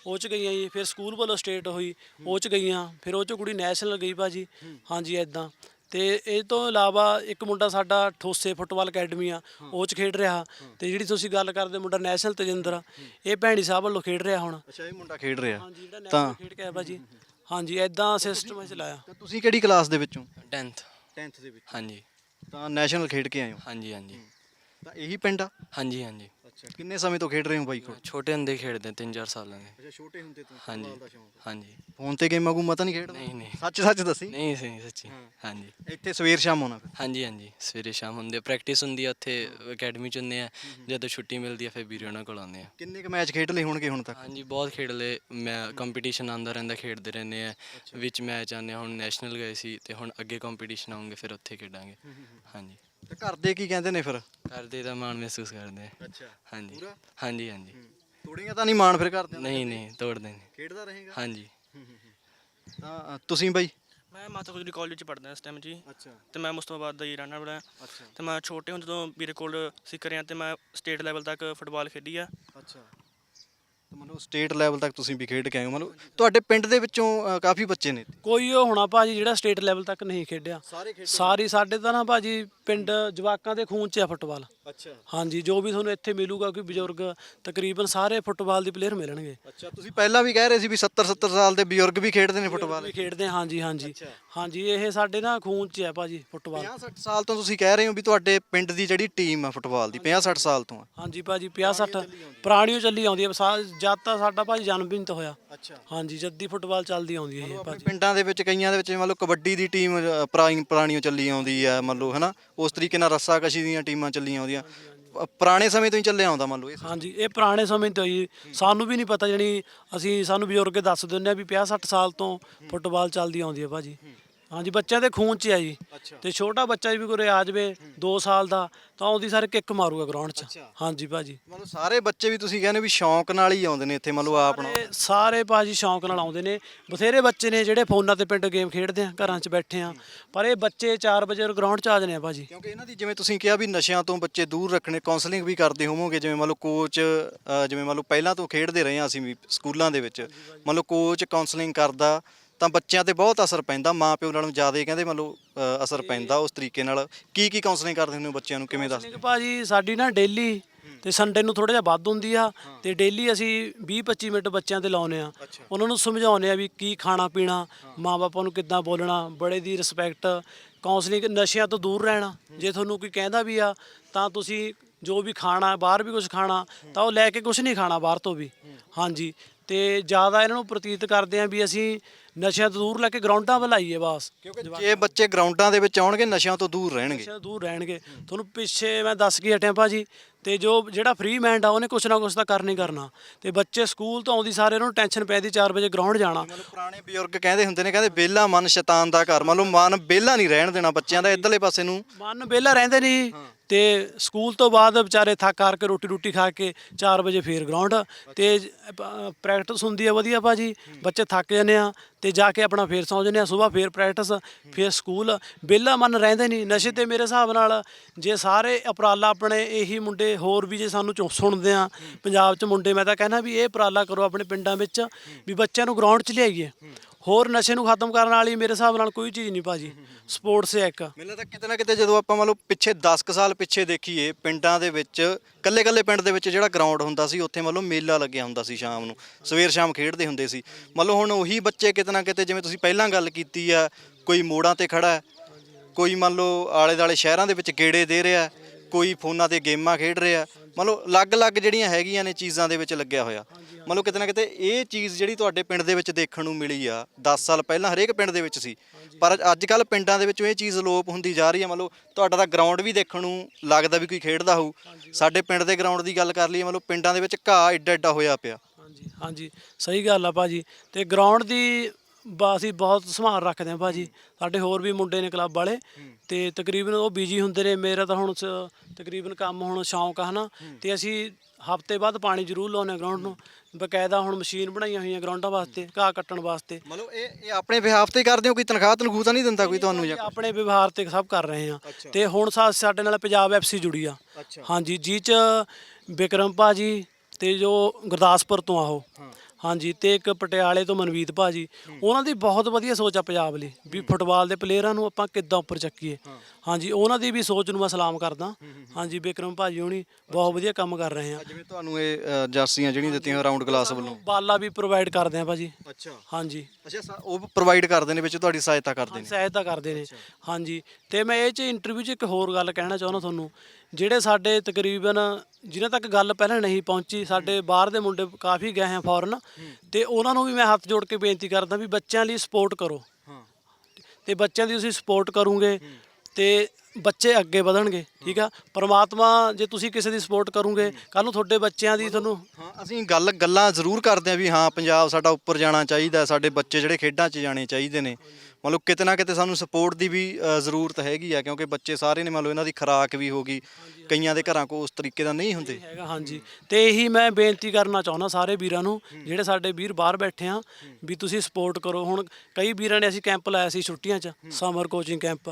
ਉਹ ਚ ਗਈਆਂ ਜੀ। ਫਿਰ ਸਕੂਲ ਵੱਲੋਂ ਸਟੇਟ ਹੋਈ ਉਹ ਚ ਗਈਆਂ। ਫਿਰ ਉਹ ਚ ਕੁੜੀ ਨੈਸ਼ਨਲ ਗਈ ਭਾਜੀ। ਹਾਂਜੀ ਐਦਾਂ ਤੇ ਇਹ ਤੋਂ ਇਲਾਵਾ ਇੱਕ ਮੁੰਡਾ ਸਾਡਾ ਠੋਸੇ ਫੁੱਟਬਾਲ ਅਕੈਡਮੀ ਆ ਉਹ ਚ ਖੇਡ ਰਿਹਾ। ਤੇ ਜਿਹੜੀ ਤੁਸੀਂ ਗੱਲ ਕਰਦੇ ਮੁੰਡਾ ਨੈਸ਼ਨਲ ਤੇਜਿੰਦਰ ਇਹ ਭੈਣੀ ਸਾਹਿਬ ਵੱਲੋਂ ਖੇਡ ਰਿਹਾ ਹੁਣ। ਅੱਛਾ ਇਹ ਮੁੰਡਾ ਖੇਡ ਰਿਹਾ। ਹਾਂਜੀ ਜਿਹੜਾ ਤਾਂ ਨੈਸ਼ਨਲ ਖੇਡ ਕੇ ਆਇਆ ਭਾਜੀ। ਹਾਂਜੀ ਐਦਾਂ ਸਿਸਟਮ ਚਲਾਇਆ ਤਾਂ ਤੁਸੀਂ ਕਿਹੜੀ ਕਲਾਸ ਦੇ ਵਿੱਚੋਂ? 10th 10th ਦੇ ਵਿੱਚ। ਹਾਂਜੀ। ਤਾਂ ਨੈਸ਼ਨਲ ਖੇਡ ਕੇ ਆਏ ਹੋ। ਹਾਂਜੀ ਹਾਂਜੀ। ਤਾਂ ਇਹੀ ਪਿੰਡ ਆ? ਹਾਂਜੀ ਹਾਂਜੀ। ਅੱਛਾ ਕਿੰਨੇ ਸਮੇਂ ਤੋਂ ਖੇਡ ਰਹੇ ਹੋ ਬਾਈ? ਕੋਲ ਛੋਟੇ ਹੁੰਦੇ ਖੇਡਦੇ 3-4 ਸਾਲਾਂ ਦੇ। ਅੱਛਾ ਛੋਟੇ ਹੁੰਦੇ ਤੋਂ ਹਾਂਜੀ ਹਾਂਜੀ। ਫੋਨ ਤੇ ਗੇਮਾਂ ਗੂਮਾਂ ਤਾਂ ਨਹੀਂ ਖੇਡਦਾ? ਨਹੀਂ ਨਹੀਂ। ਸੱਚ ਸੱਚ ਦੱਸੀ? ਨਹੀਂ ਸਹੀ ਸੱਚੀ। ਹਾਂਜੀ। ਇੱਥੇ ਸਵੇਰ ਸ਼ਾਮ ਆਉਣਾ ਫਿਰ? ਹਾਂਜੀ ਹਾਂਜੀ। ਸਵੇਰੇ ਸ਼ਾਮ ਹੁੰਦੇ ਪ੍ਰੈਕਟਿਸ ਹੁੰਦੀ ਆ ਉੱਥੇ ਅਕੈਡਮੀ ਚ ਹੁੰਦੇ ਆ। ਜਦੋਂ ਛੁੱਟੀ ਮਿਲਦੀ ਆ ਫਿਰ ਵੀਰੇ ਉਹਨਾਂ ਕੋਲ ਆਉਂਦੇ ਆ। ਕਿੰਨੇ ਕੁ ਮੈਚ ਖੇਡ ਲਏ ਹੋਣਗੇ ਹੁਣ ਤੱਕ? ਹਾਂਜੀ ਬਹੁਤ ਖੇਡ ਲਏ। ਮੈਂ ਕੰਪੀਟੀਸ਼ਨ ਆਉਂਦਾ ਰਹਿੰਦਾ ਖੇਡਦੇ ਰਹਿੰਦੇ ਆ। ਵਿੱਚ ਮੈਚ ਆਉਂਦੇ ਆ ਹੁਣ ਨੈਸ਼ਨਲ ਗਏ ਸੀ ਤੇ ਹੁਣ ਅੱਗੇ ਕੰਪੀਟੀਸ਼ਨ ਆਉਂਗੇ ਫਿਰ ਉੱਥੇ ਖੇਡਾਂਗੇ। ਹਾਂਜੀ। ਤੇ ਘਰ ਦੇ ਕੀ ਕਹਿੰਦੇ ਨੇ ਫਿਰ? ਕਰਦੇ ਤਾਂ ਮਾਣ ਮਹਿਸੂਸ ਕਰਦੇ ਆ। ਅੱਛਾ। ਹਾਂਜੀ। ਪੂਰਾ? ਹਾਂਜੀ ਹਾਂਜੀ। ਤੋੜੇਗਾ ਤਾਂ ਨਹੀਂ ਮਾਣ ਫਿਰ ਘਰ ਦੇ ਨਹੀਂ ਨਹੀਂ ਤੋੜਦੇ ਨਹੀਂ। ਖੇਡਦਾ ਰਹੇਗਾ? ਹਾਂਜੀ। ਤਾਂ ਅ, ਤੁਸੀਂ ਬਾਈ? ਮੈਂ ਮਾਤਾ ਗੁਜਰੀ ਕਾਲਜ ਚ ਪੜ੍ਹਦਾ ਇਸ ਟਾਈਮ ਜੀ। ਅੱਛਾ। ਤੇ ਮੈਂ ਮੁਸਤਾਬਾਦ ਦਾ ਹੀ ਰਹਿਣਾ ਵਾਲਾ। ਹਾਂ। ਅੱਛਾ। ਤੇ ਮੈਂ ਛੋਟੇ ਹੁੰਦੇ ਤੋਂ ਵੀਰੇ ਕੋਲ ਸਿੱਖ ਰਿਹਾ ਤੇ ਮੈਂ ਸਟੇਟ ਲੈਵਲ ਤੱਕ ਫੁੱਟਬਾਲ ਖੇਡੀ ਆ। ਅੱਛਾ। ਮਤਲਬ ਸਟੇਟ ਲੈਵਲ ਤੱਕ ਤੁਸੀਂ ਵੀ ਖੇਡ ਕੇ ਆਏ ਹੋ। ਮਤਲਬ ਤੁਹਾਡੇ ਪਿੰਡ ਦੇ ਵਿੱਚੋਂ ਅ, ਕਾਫੀ ਬੱਚੇ ਨੇ ਕੋਈ ਉਹ ਹੋਣਾ ਭਾਜੀ ਜਿਹੜਾ ਸਟੇਟ ਲੈਵਲ ਤੱਕ ਨਹੀਂ ਖੇਡਿਆ। ਸਾਰੇ ਸਾਰੀ ਸਾਡੇ ਤਾਂ ਨਾ ਭਾਜੀ ਪਿੰਡ ਜਵਾਕਾਂ ਦੇ ਖੂਨ 'ਚ ਆ ਫੁੱਟਬਾਲ। ਅੱਛਾ। ਹਾਂਜੀ ਜੋ ਵੀ ਤੁਹਾਨੂੰ ਇੱਥੇ ਮਿਲੂਗਾ ਕੋਈ ਬਜ਼ੁਰਗ ਤਕਰੀਬਨ ਸਾਰੇ ਫੁੱਟਬਾਲ ਦੇ ਪਲੇਅਰ ਮਿਲਣਗੇ। ਅੱਛਾ ਤੁਸੀਂ ਪਹਿਲਾਂ ਵੀ ਕਹਿ ਰਹੇ ਸੀ ਵੀ 70 70 ਸਾਲ ਦੇ ਬਜ਼ੁਰਗ ਵੀ ਖੇਡਦੇ ਨੇ ਫੁੱਟਬਾਲ ਵੀ ਖੇਡਦੇ ਹਾਂ, ਹਾਂਜੀ। ਹਾਂਜੀ ਹਾਂਜੀ ਇਹ ਸਾਡੇ ਨਾ ਖੂਨ 'ਚ ਆ ਭਾਜੀ ਫੁੱਟਬਾਲ। 50 60 ਸਾਲ ਤੋਂ ਤੁਸੀਂ ਕਹਿ ਰਹੇ ਹੋ ਵੀ ਤੁਹਾਡੇ ਪਿੰਡ ਦੀ ਜਿਹੜੀ ਟੀਮ ਆ ਫੁੱਟਬਾਲ ਦੀ 50 60 ਸਾਲ ਤੋਂ ਆ। ਹਾਂਜੀ ਭਾਜੀ 50 60 ਪੁਰਾਣੀਓ ਚੱਲੀ ਆਉਂਦੀ ਹੈ ਸਾ- ਜਦ ਤਾਂ ਸਾਡਾ ਭਾਜੀ ਜਨਮ ਵੀ ਨਹੀਂ ਤਾਂ ਹੋਇਆ। ਅੱਛਾ। ਹਾਂਜੀ ਜੱਦੀ ਫੁੱਟਬਾਲ ਚੱਲਦੀ ਆਉਂਦੀ ਹੈ ਇਹ ਭਾਜੀ। ਪਿੰਡਾਂ ਦੇ ਵਿੱਚ ਕਈਆਂ ਦੇ ਵਿੱਚ ਮੰਨ ਲਓ ਕਬੱਡੀ ਦੀ ਟੀਮ ਪੁਰਾਣੀ ਪੁਰਾਣੀਓ ਚੱਲੀ ਆਉਂਦੀ ਆ ਮੰਨ ਲਓ ਹੈਨਾ? ਉਸ ਤਰੀਕੇ ਨਾਲ ਰੱਸਾਕਸ਼ੀ ਦੀਆਂ ਟੀਮਾਂ ਚੱਲੀਆਂ ਆਉਂਦੀਆਂ। ਪ- ਪੁਰਾਣੇ ਸਮੇਂ ਤੋਂ ਹੀ ਚੱਲਿਆ ਆਉਂਦਾ ਮੰਨ ਲਓ ਇਹ ਹਾਂਜੀ, ਇਹ ਪੁਰਾਣੇ ਸਮੇਂ ਤੋਂ ਹੀ। ਸਾਨੂੰ ਵੀ ਨਹੀਂ ਪਤਾ, ਜਾਣੀ ਅਸੀਂ, ਸਾਨੂੰ ਬਜ਼ੁਰਗ ਦੱਸ ਦਿੰਦੇ ਆ ਵੀ 50 60 ਸਾਲ ਤੋਂ ਫੁੱਟਬਾਲ ਚੱਲਦੀ ਆਉਂਦੀ ਹੈ ਭਾਜੀ। ਹਾਂਜੀ ਬੱਚਿਆਂ ਦੇ ਖੂਨ 'ਚ ਆ ਜੀ। ਅੱਛਾ। ਤੇ ਛੋਟਾ ਬੱਚਾ ਵੀ ਕੋਈ ਆ ਜਾਵੇ 2 ਸਾਲ ਦਾ ਤਾਂ ਉਹਦੀ ਸਾਰੇ ਕਿੱਕ ਮਾਰੂਗਾ ਗਰਾਊਂਡ 'ਚ। ਅੱਛਾ। ਹਾਂਜੀ ਭਾਜੀ। ਮਤਲਬ ਸਾਰੇ ਬੱਚੇ ਵੀ ਤੁਸੀਂ ਕਹਿੰਦੇ ਵੀ ਸ਼ੌਂਕ ਨਾਲ ਹੀ ਆਉਂਦੇ ਨੇ ਇੱਥੇ ਮਤਲਬ ਆਪ ਨਾਲ। ਸਾਰੇ- ਸਾਰੇ ਭਾਜੀ ਸ਼ੌਂਕ ਨਾਲ ਆਉਂਦੇ ਨੇ। ਬਥੇਰੇ ਬੱਚੇ ਨੇ ਜਿਹੜੇ ਫੋਨਾਂ ਤੇ ਪਿੰਡ ਗੇਮ ਖੇਡਦੇ ਆ ਘਰਾਂ 'ਚ ਬੈਠੇ ਆ। ਪਰ ਇਹ ਬੱਚੇ 4 ਵਜੇ ਗਰਾਊਂਡ 'ਚ ਆ ਜਾਂਦੇ ਆ ਭਾਜੀ। ਕਿਉਂਕਿ ਇਹਨਾਂ ਦੀ ਜਿਵੇਂ ਤੁਸੀਂ ਕਿਹਾ ਵੀ ਨਸ਼ਿਆਂ ਤੋਂ ਬੱਚੇ ਦੂਰ ਰੱਖਣੇ ਕਾਉਂਸਲਿੰਗ ਵੀ ਕਰਦੇ ਹੋਵੋਗੇ ਜਿਵੇਂ ਮੰਨ ਲਓ ਕੋਚ ਜਿਵੇਂ ਮੰਨ ਲਓ ਪਹਿਲਾਂ ਤੋਂ ਖੇਡਦੇ ਰਹੇ ਹਾਂ ਅਸੀਂ ਵੀ ਸਕੂਲਾਂ ਦੇ ਵਿੱਚ। ਮੰਨ ਲਓ ਕੋਚ ਕਾਉਂਸਲਿੰਗ ਕਰਦਾ ਤਾਂ ਬੱਚਿਆਂ ਤੇ ਬਹੁਤ ਅਸਰ ਪੈਂਦਾ ਮਾਂ ਪਿਓ ਨਾਲੋਂ ਜ਼ਿਆਦਾ ਕਹਿੰਦੇ ਮੰਨ ਲਓ ਅ, ਅਸਰ ਪੈਂਦਾ ਉਸ ਤਰੀਕੇ ਨਾਲ। ਕੀ ਕੀ ਕਾਉਂਸਲਿੰਗ ਕਰਦੇ ਹੁੰਦੇ ਹੋ ਬੱਚਿਆਂ ਨੂੰ ਕਿਵੇਂ ਦੱਸ ਕਾਉਂਸਲਿੰਗ ਭਾਜੀ ਸਾਡੀ ਨਾ ਡੇਲੀ ਤੇ ਸੰਡੇ ਨੂੰ ਥੋੜਾ ਜਿਹਾ ਵੱਧ ਹੁੰਦੀ ਆ ਤੇ ਡੇਲੀ ਅਸੀਂ 20 25 ਮਿੰਟ ਬੱਚਿਆਂ ਤੇ ਲਾਉਨੇ ਆ ਉਹਨਾਂ ਨੂੰ ਸਮਝਾਉਂਦੇ ਆ ਵੀ ਕੀ ਖਾਣਾ ਪੀਣਾ ਮਾਪਿਆਂ ਨੂੰ ਕਿੱਦਾਂ ਬੋਲਣਾ ਬੜੇ ਦੀ ਰਿਸਪੈਕਟ ਕਾਉਂਸਲਿੰਗ ਨਸ਼ਿਆਂ ਤੋਂ ਦੂਰ ਰਹਿਣਾ ਜੇ ਤੁਹਾਨੂੰ ਕੋਈ ਕਹਿੰਦਾ ਵੀ ਆ ਤਾਂ ਤੁਸੀਂ ਜੋ ਵੀ ਖਾਣਾ ਬਾਹਰ ਵੀ ਕੁਝ ਖਾਣਾ ਤਾਂ ਉਹ ਲੈ ਕੇ ਕੁਝ ਨਹੀਂ ਖਾਣਾ ਬਾਹਰ ਤੋਂ ਵੀ। ਹਾਂਜੀ। ਤੇ ਜ਼ਿਆਦਾ ਇਹਨਾਂ ਨੂੰ ਪ੍ਰਤੀਤ ਕਰਦੇ ਆ ਵੀ ਅਸੀਂ ਨਸ਼ਿਆਂ ਤੋਂ ਦੂਰ ਲੈ ਕੇ ਗਰਾਊਂਡਾਂ ਵੱਲ ਆਈਏ ਬਸ। ਕਿਉਂਕਿ ਜੇ ਬੱਚੇ ਗਰਾਊਂਡਾਂ ਦੇ ਵਿੱਚ ਆਉਣਗੇ ਨਸ਼ਿਆਂ ਤੋਂ ਦੂਰ ਰਹਿਣਗੇ। ਨਸ਼ਿਆਂ ਤੋਂ ਦੂਰ ਰਹਿਣਗੇ। ਤੁਹਾਨੂੰ ਪਿੱਛੇ ਮੈਂ ਦੱਸ ਕੇ ਹਟਿਆ ਭਾਜੀ ਤੇ ਜੋ ਜਿਹੜਾ ਫ੍ਰੀ ਮਾਈਂਡ ਆ ਉਹਨੇ ਕੁਛ ਨਾ ਕੁਛ ਤਾਂ ਕਰਨਾ ਹੀ ਕਰਨਾ। ਤੇ ਬੱਚੇ ਸਕੂਲ ਤੋਂ ਆਉਂਦੀ ਸਾਰੇ ਉਹਨੂੰ ਟੈਨਸ਼ਨ ਪੈਂਦੀ 4 ਵਜੇ ਗਰਾਊਂਡ ਜਾਣਾ। ਮਤਲਬ ਪੁਰਾਣੇ ਬਜ਼ੁਰਗ ਕਹਿੰਦੇ ਹੁੰਦੇ ਨੇ ਕਹਿੰਦੇ ਬੇਲਾ ਮਨ ਸ਼ੈਤਾਨ ਦਾ ਘਰ। ਮੰਨ ਲਓ ਮਨ ਬੇਲਾ ਨਹੀਂ ਰਹਿਣ ਦੇਣਾ ਬੱਚਿਆਂ ਦਾ ਇਧਰਲੇ ਪਾਸੇ ਨੂੰ। ਮਨ ਵਿਹਲਾ ਰਹਿੰਦੇ ਨਹੀਂ ਤੇ ਸਕੂਲ ਤੋਂ ਬਾਅਦ ਵਿਚਾਰੇ ਥੱਕ ਕਰ ਕੇ ਰੋਟੀ ਰੋਟੀ ਖਾ ਕੇ 4 ਵਜੇ ਫੇਰ ਗਰਾਊਂਡ ਤੇ ਪ੍ਰੈਕਟਿਸ ਹੁੰਦੀ ਹੈ ਵਧੀਆ ਭਾਜੀ। ਬੱਚੇ ਥੱਕ ਜਾਂਦੇ ਆ ਤੇ ਜਾ ਕੇ ਆਪਣਾ ਫੇਰ ਸੌਂ ਜਾਂਦੇ ਆ ਸਵੇਰ ਫੇਰ ਪ੍ਰੈਕਟਿਸ ਫੇਰ ਸਕੂਲ। ਵਿਹਲਾ ਮਨ ਰਹਿੰਦੇ ਨਹੀਂ। ਨਸ਼ੇ ਤੇ ਮੇਰੇ ਹਿਸਾਬ ਨਾਲ ਜੇ ਸਾਰੇ ਉਪਰਾਲਾ ਆਪਣੇ ਇਹੀ ਮੁੰਡੇ ਹੋਰ ਵੀ ਜੇ ਸਾਨੂੰ ਚੁ- ਸੁਣਦੇ ਆ ਪੰਜਾਬ 'ਚ ਮੁੰਡੇ ਮੈਂ ਤਾਂ ਕਹਿਣਾ ਵੀ ਇਹ ਉਪਰਾਲਾ ਕਰੋ ਆਪਣੇ ਪਿੰਡਾਂ ਵਿੱਚ ਵੀ ਬੱਚਿਆਂ ਨੂੰ ਗਰਾਊਂਡ 'ਚ ਲਿਆਈਏ। ਹੋਰ ਨਸ਼ੇ ਨੂੰ ਖਤਮ ਕਰਨ ਵਾਲੀ ਮੇਰੇ ਹਿਸਾਬ ਨਾਲ ਕੋਈ ਚੀਜ਼ ਨਹੀਂ ਭਾਜੀ ਸਪੋਰਟਸ ਹੈ ਇੱਕ। ਮੈਨੂੰ ਲੱਗਦਾ ਕਿਤੇ ਨਾ ਕਿਤੇ ਜਦੋਂ ਆਪਾਂ ਮੰਨ ਲਓ ਪਿੱਛੇ 10 ਕੁ ਸਾਲ ਪਿੱਛੇ ਦੇਖੀਏ ਪਿੰਡਾਂ ਦੇ ਵਿੱਚ ਕੱਲੇ ਕੱਲੇ ਪਿੰਡ ਦੇ ਵਿੱਚ ਜਿਹੜਾ ਗਰਾਊਂਡ ਹੁੰਦਾ ਸੀ ਉੱਥੇ ਮੰਨ ਲਓ ਮੇਲਾ ਲੱਗਿਆ ਹੁੰਦਾ ਸੀ ਸ਼ਾਮ ਨੂੰ ਸਵੇਰ ਸ਼ਾਮ ਖੇਡਦੇ ਹੁੰਦੇ ਸੀ। ਮੰਨ ਲਓ ਹੁਣ ਉਹੀ ਬੱਚੇ ਕਿਤੇ ਨਾ ਕਿਤੇ ਜਿਵੇਂ ਤੁਸੀਂ ਪਹਿਲਾਂ ਗੱਲ ਕੀਤੀ ਆ ਕੋਈ ਮੋੜਾਂ ਤੇ ਖੜਾ ਹੈ ਕੋਈ ਮੰਨ ਲਓ ਆਲੇ ਦਾਲੇ ਸ਼ਹਿਰਾਂ ਦੇ ਵਿੱਚ ਗੇੜੇ ਦੇ ਰਿਹਾ ਹੈ, ਕੋਈ ਫੋਨਾਂ ਤੇ ਗੇਮਾਂ ਖੇਡ ਰਿਹਾ। ਮੰਨ ਲਓ ਅਲੱਗ-ਅਲੱਗ ਜਿਹੜੀਆਂ ਹੈਗੀਆਂ ਨੇ ਚੀਜ਼ਾਂ ਦੇ ਵਿੱਚ ਲੱਗਿਆ ਹੋਇਆ। ਮੰਨ ਲਓ ਕਿਤੇ ਨਾ ਕਿਤੇ ਇਹ ਚੀਜ਼ ਜਿਹੜੀ ਤੁਹਾਡੇ ਪਿੰਡ ਦੇ ਵਿੱਚ ਦੇਖਣ ਨੂੰ ਮਿਲੀ ਆ 10 ਸਾਲ ਪਹਿਲਾਂ ਹਰੇਕ ਪਿੰਡ ਦੇ ਵਿੱਚ ਸੀ। ਪਰ ਅੱਜ ਕੱਲ ਪਿੰਡਾਂ ਦੇ ਵਿੱਚੋਂ ਇਹ ਚੀਜ਼ ਲੋਪ ਹੁੰਦੀ ਜਾ ਰਹੀ ਆ। ਮੰਨ ਲਓ ਤੁਹਾਡਾ ਤਾਂ ਗਰਾਊਂਡ ਵੀ ਦੇਖਣ ਨੂੰ ਲੱਗਦਾ ਵੀ ਕੋਈ ਖੇਡਦਾ ਹੋਊ। ਸਾਡੇ ਪਿੰਡ ਦੇ ਗਰਾਊਂਡ ਦੀ ਗੱਲ ਕਰ ਲਈਏ ਮੰਨ ਲਓ ਪਿੰਡਾਂ ਦੇ ਵਿੱਚ ਘਾਹ ਏਡਾ ਏਡਾ ਹੋਇਆ ਪਿਆ। ਹਾਂਜੀ ਹਾਂਜੀ, ਸਹੀ ਗੱਲ ਆ ਭਾਜੀ। ਤੇ ਗਰਾਊਂਡ ਦੀ ਬ- ਅਸੀਂ ਬਹੁਤ ਸੰਭਾਲ ਰੱਖਦੇ ਆ ਭਾਜੀ। ਸਾਡੇ ਹੋਰ ਵੀ ਮੁੰਡੇ ਨੇ ਕਲੱਬ ਵਾਲੇ ਤੇ ਤਕਰੀਬਨ ਉਹ ਬਿਜ਼ੀ ਹੁੰਦੇ ਨੇ। ਮੇਰਾ ਤਾਂ ਹੁਣ ਸ- ਤਕਰੀਬਨ ਕੰਮ ਹੁਣ ਸ਼ੌਂਕ ਆ ਹਨਾ। ਤੇ ਅਸੀਂ ਹਫ਼ਤੇ ਬਾਅਦ ਪਾਣੀ ਜ਼ਰੂਰ ਲਾਉਂਦੇ ਗਰਾਊਂਡ ਨੂੰ। ਬਕਾਇਦਾ ਹੁਣ ਮਸ਼ੀਨ ਬਣਾਈਆਂ ਹੋਈਆਂ ਗਰਾਊਂਡਾਂ ਵਾਸਤੇ ਘਾਹ ਕੱਟਣ ਵਾਸਤੇ। ਮੰਨ ਲਓ ਇਹ ਇਹ ਆਪਣੇ ਬਿਹਾਫ ਤੇ ਕਰਦੇ ਹੋ? ਕੋਈ ਤਨਖਾਹ ਤਨਖੂਹ ਤਾਂ ਨਹੀਂ ਦਿੰਦਾ ਕੋਈ ਤੁਹਾਨੂੰ ਜਾਂ ਆਪਣੇ ਵਿਵਹਾਰ ਤੇ ਸਭ ਕਰ ਰਹੇ ਹਾਂ। ਤੇ ਹੁਣ ਸਾ- ਸਾਡੇ ਨਾਲ ਪੰਜਾਬ ਐਫਸੀ ਜੁੜੀ ਆ। ਅੱਛਾ। ਹਾਂਜੀ ਜੀ ਚ ਵਿਕਰਮ ਭਾਜੀ ਤੇ ਜੋ ਗੁਰਦਾਸਪੁਰ ਤੋਂ ਆਹੋ ਹਾਂਜੀ ਤੇ ਇੱਕ ਪਟਿਆਲੇ ਤੋਂ ਮਨਵੀਤ ਭਾਜੀ ਉਹਨਾਂ ਦੀ ਬਹੁਤ ਵਧੀਆ ਸੋਚ ਆ ਪੰਜਾਬ ਲਈ ਵੀ ਫੁੱਟਬਾਲ ਦੇ ਪਲੇਅਰਾਂ ਨੂੰ ਆਪਾਂ ਕਿੱਦਾਂ ਉੱਪਰ ਚੱਕੀਏ। ਹਾਂਜੀ ਉਹਨਾਂ ਦੀ ਵੀ ਸੋਚ ਨੂੰ ਮੈਂ ਸਲਾਮ ਕਰਦਾ। ਹਾਂਜੀ ਵਿਕਰਮ ਭਾਜੀ ਹੋਣੀ ਬਹੁਤ ਵਧੀਆ ਕੰਮ ਕਰ ਰਹੇ ਆ। ਜਿਵੇਂ ਤੁਹਾਨੂੰ ਇਹ ਅ, ਜਰਸੀਆਂ ਜਿਹੜੀਆਂ ਦਿੱਤੀਆਂ ਰਾਉਂਡ ਕਲਾਸ ਵੱਲੋਂ? ਬਾਲਾ ਵੀ ਪ੍ਰੋਵਾਈਡ ਕਰਦੇ ਆ ਭਾਜੀ। ਅੱਛਾ। ਹਾਂਜੀ। ਅੱਛਾ ਉਹ ਪ੍ਰੋਵਾਈਡ ਕਰਦੇ ਨੇ ਵਿੱਚ ਤੁਹਾਡੀ ਸਹਾਇਤਾ ਕਰਦੇ ਨੇ? ਸਹਾਇਤਾ ਕਰਦੇ ਨੇ। ਹਾਂਜੀ ਤੇ ਮੈਂ ਇਹ ਚ ਇੰਟਰਵਿਊ 'ਚ ਇੱਕ ਹੋਰ ਗੱਲ ਕਹਿਣਾ ਚਾਹੁੰਦਾ ਤੁਹਾਨੂੰ ਜਿਹੜੇ ਸਾਡੇ ਤਕਰੀਬਨ ਜਿਨ੍ਹਾਂ ਤੱਕ ਗੱਲ ਪਹਿਲਾਂ ਨਹੀਂ ਪਹੁੰਚੀ ਸਾਡੇ ਬਾਹਰ ਦੇ ਮੁੰਡੇ ਕਾਫੀ ਗਏ ਆ ਫੋਰਨ ਤੇ ਉਹਨਾਂ ਨੂੰ ਵੀ ਮੈਂ ਹੱਥ ਜੋੜ ਕੇ ਬੇਨਤੀ ਕਰਦਾ ਵੀ ਬੱਚਿਆਂ ਲਈ ਸਪੋਰਟ ਕਰੋ। ਤੇ ਬੱਚਿਆਂ ਦੀ ਤੁਸੀਂ ਸਪੋਰਟ ਕਰੋਗੇ ਤੇ ਬੱਚੇ ਅੱਗੇ ਵਧਣਗੇ ਠੀਕ ਆ? ਪਰਮਾਤਮਾ ਜੇ ਤੁਸੀਂ ਕਿਸੇ ਦੀ ਸਪੋਰਟ ਕਰੋਗੇ ਕੱਲ ਨੂੰ ਤੁਹਾਡੇ ਬੱਚਿਆਂ ਦੀ ਤੁਹਾਨੂੰ ਹਾਂ ਅਸੀਂ ਗੱਲ ਗੱਲਾਂ ਜ਼ਰੂਰ ਕਰਦੇ ਆ ਵੀ ਹਾਂ ਪੰਜਾਬ ਸਾਡਾ ਉੱਪਰ ਜਾਣਾ ਚਾਹੀਦਾ ਸਾਡੇ ਬੱਚੇ ਜਿਹੜੇ ਖੇਡਾਂ 'ਚ ਜਾਣੇ ਚਾਹੀਦੇ ਨੇ। ਮੰਨ ਲਓ ਕਿਤੇ ਨਾ ਕਿਤੇ ਸਾਨੂੰ ਸਪੋਰਟ ਦੀ ਵੀ ਅ, ਜ਼ਰੂਰਤ ਹੈਗੀ ਆ ਕਿਉਂਕਿ ਬੱਚੇ ਸਾਰੇ ਨੇ ਮੰਨ ਲਓ ਇਹਨਾਂ ਦੀ ਖੁਰਾਕ ਵੀ ਹੋਗੀ ਕਈਆਂ ਦੇ ਘਰਾਂ ਕੋ ਉਸ ਤਰੀਕੇ ਦਾ ਨਹੀਂ ਹੁੰਦੇ। ਹੈਗਾ ਹਾਂਜੀ। ਤੇ ਇਹੀ ਮੈਂ ਬੇਨਤੀ ਕਰਨਾ ਚਾਹੁੰਦਾ ਸਾਰੇ ਵੀਰਾਂ ਨੂੰ ਜਿਹੜੇ ਸਾਡੇ ਵੀਰ ਬਾਹਰ ਬੈਠੇ ਆ ਵੀ ਤੁਸੀਂ ਸਪੋਰਟ ਕਰੋ। ਹੁਣ ਕਈ ਵੀਰਾਂ ਨੇ ਅਸੀਂ ਕੈਂਪ ਲਾਇਆ ਸੀ ਛੁੱਟੀਆਂ 'ਚ ਸਮਰ ਕੋਚਿੰਗ ਕੈਂਪ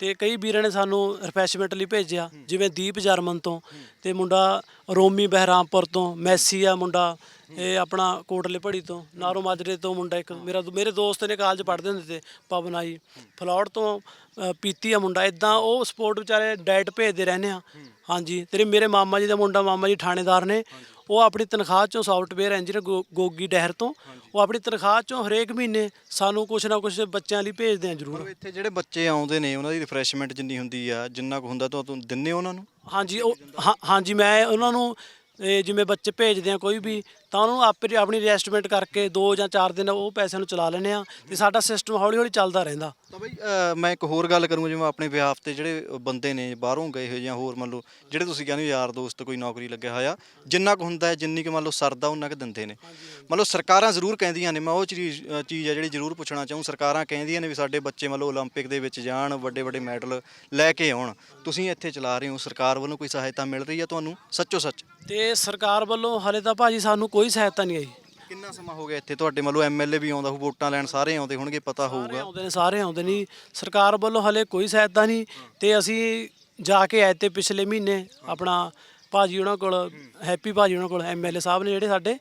ਤੇ ਕਈ ਵੀਰਾਂ ਨੇ ਸਾਨੂੰ ਰਿਫਰੈਸ਼ਮੈਂਟ ਲਈ ਭੇਜਿਆ ਜਿਵੇਂ ਦੀਪ ਜਰਮਨ ਤੋਂ ਤੇ ਮੁੰਡਾ ਰੋਮੀ ਬਹਿਰਾਮਪੁਰ ਤੋਂ ਮੈਸੀ ਆ ਮੁੰਡਾ। ਇਹ ਆਪਣਾ ਕੋਟਲੇ ਪੜੀ ਤੋਂ ਨਾਰੋ ਮਾਜਰੇ ਤੋਂ ਮੁੰਡਾ ਇੱਕ ਮੇਰਾ ਮੇਰੇ ਦੋਸਤ ਨੇ ਕਾਲਜ ਪੜ੍ਹਦੇ ਹੁੰਦੇ ਤੇ ਪਵਨ ਆਈ ਫਲੌੜ ਤੋਂ ਅ, ਪੀਤੀ ਆ ਮੁੰਡਾ ਇਦਾਂ ਉਹ ਸਪੋਰਟ ਵਿਚਾਰੇ ਡਾਈਟ ਭੇਜਦੇ ਰਹਿੰਦੇ ਆ। ਹਾਂਜੀ ਤੇਰੇ ਮੇਰੇ ਮਾਮਾ ਜੀ ਦਾ ਮੁੰਡਾ ਮਾਮਾ ਜੀ ਥਾਣੇਦਾਰ ਨੇ ਉਹ ਆਪਣੀ ਤਨਖਾਹ ਚੋਂ ਸੌਫਟਵੇਅਰ ਇੰਜੀਨੀਅਰ ਗੋਗੀ ਡਹਿਰ ਤੋਂ ਉਹ ਆਪਣੀ ਤਨਖਾਹ ਚੋਂ ਹਰੇਕ ਮਹੀਨੇ ਸਾਨੂੰ ਕੁਛ ਨਾ ਕੁਛ ਬੱਚਿਆਂ ਲਈ ਭੇਜਦੇ ਆ ਜ਼ਰੂਰ। ਇੱਥੇ ਜਿਹੜੇ ਬੱਚੇ ਆਉਂਦੇ ਨੇ ਉਹਨਾਂ ਦੀ ਰਿਫਰੈਸ਼ਮੈਂਟ ਜਿੰਨੀ ਹੁੰਦੀ ਆ ਜਿੰਨਾ ਕੁ ਹੁੰਦਾ ਤਾਂ ਦਿੰਦੇ ਹੋ ਉਹਨਾਂ ਨੂੰ? ਹਾਂਜੀ ਉਹ ਹਾਂ- ਹਾਂਜੀ ਮੈਂ ਉਹਨਾਂ ਨੂੰ ਇਹ ਜਿਵੇਂ ਬੱਚੇ ਭੇਜਦੇ ਆ ਕੋਈ ਵੀ ਤਾਂ ਉਹਨੂੰ ਆਪੇ ਆਪਣੀ ਰੈਸਟਮੈਂਟ ਕਰਕੇ 2 ਜਾਂ 4 ਦਿਨ ਉਹ ਪੈਸਿਆਂ ਨੂੰ ਚਲਾ ਲੈਂਦੇ ਆ ਤੇ ਸਾਡਾ ਸਿਸਟਮ ਹੌਲੀ ਹੌਲੀ ਚੱਲਦਾ ਰਹਿੰਦਾ। ਤਾਂ ਬਈ ਅ, ਮੈਂ ਇੱਕ ਹੋਰ ਗੱਲ ਕਰੂੰਗਾ ਜਿਵੇਂ ਆਪਣੇ ਵਿਆਹ ਤੇ ਜਿਹੜੇ ਬੰਦੇ ਨੇ ਬਾਹਰੋਂ ਗਏ ਹੋਏ ਜਾਂ ਹੋਰ ਮੰਨ ਲਓ ਜਿਹੜੇ ਤੁਸੀਂ ਕਹਿੰਦੇ ਹੋ ਯਾਰ ਦੋਸਤ ਕੋਈ ਨੌਕਰੀ ਲੱਗਿਆ ਹੋਇਆ ਜਿੰਨਾ ਕੁ ਹੁੰਦਾ ਹੈ ਜਿੰਨੀ ਕੁ ਮੰਨ ਲਓ ਸਰਦਾ ਉਹਨਾਂ ਕੁ ਦਿੰਦੇ ਨੇ ਮੰਨ ਲਓ ਸਰਕਾਰਾਂ ਜ਼ਰੂਰ ਕਹਿੰਦੀਆਂ ਨੇ ਮੈਂ ਉਹ ਚੀਜ਼ ਅ, ਚੀਜ਼ ਹੈ ਜਿਹੜੀ ਜ਼ਰੂਰ ਪੁੱਛਣਾ ਚਾਹੂੰ ਸਰਕਾਰਾਂ ਕਹਿੰਦੀਆਂ ਨੇ ਵੀ ਸਾਡੇ ਬੱਚੇ ਮੰਨ ਲਓ 올림픽 ਦੇ ਵਿੱਚ ਜਾਣ ਵੱਡੇ ਵੱਡੇ ਮੈਡਲ ਲੈ ਕੇ ਆਉਣ ਤੁਸੀਂ ਇੱਥੇ ਚਲਾ ਰਹੇ ਹੋ ਸਰਕਾਰ ਵੱਲੋਂ ਕੋਈ ਸਹਾਇਤਾ ਮਿਲ ਰਹੀ ਹੈ ਤੁਹਾਨੂੰ ਸੱਚੋ ਸੱਚ ਤੇ ਸਰਕਾਰ ਵੱਲੋਂ ਹਲੇ ਤਾਂ ਭਾਜੀ ਸਾਨੂੰ ਕੋਈ ਸਹਾਇਤਾ ਨਹੀਂ ਆਈ ਕਿੰਨਾ ਸਮਾਂ ਹੋ ਗਿਆ ਇੱਥੇ? ਤੁਹਾਡੇ ਮੰਨ ਲਓ ਐਮਐਲਏ ਵੀ ਆਉਂਦਾ ਹੋ ਵੋਟਾਂ ਲੈਣ ਸਾਰੇ ਆਉਂਦੇ ਹੋਣਗੇ ਪਤਾ ਸਾਰੇ ਹੋਊਗਾ। ਆਉਂਦੇ ਨੇ ਸਾਰੇ ਆਉਂਦੇ ਨਹੀਂ ਸਰਕਾਰ ਵੱਲੋਂ ਹਲੇ ਕੋਈ ਸਹਾਇਤਾ ਨਹੀਂ ਤੇ ਅਸੀਂ ਜਾ ਕੇ ਆਏ ਤੇ ਪਿਛਲੇ ਮਹੀਨੇ ਆਪਣਾ ਭਾਜੀ ਉਹਨਾਂ ਕੋਲ ਹੈਪੀ ਭਾਜੀ ਉਹਨਾਂ ਕੋਲ ਐਮਐਲਏ ਸਾਹਿਬ ਨੇ ਜਿਹੜੇ ਸਾਡੇ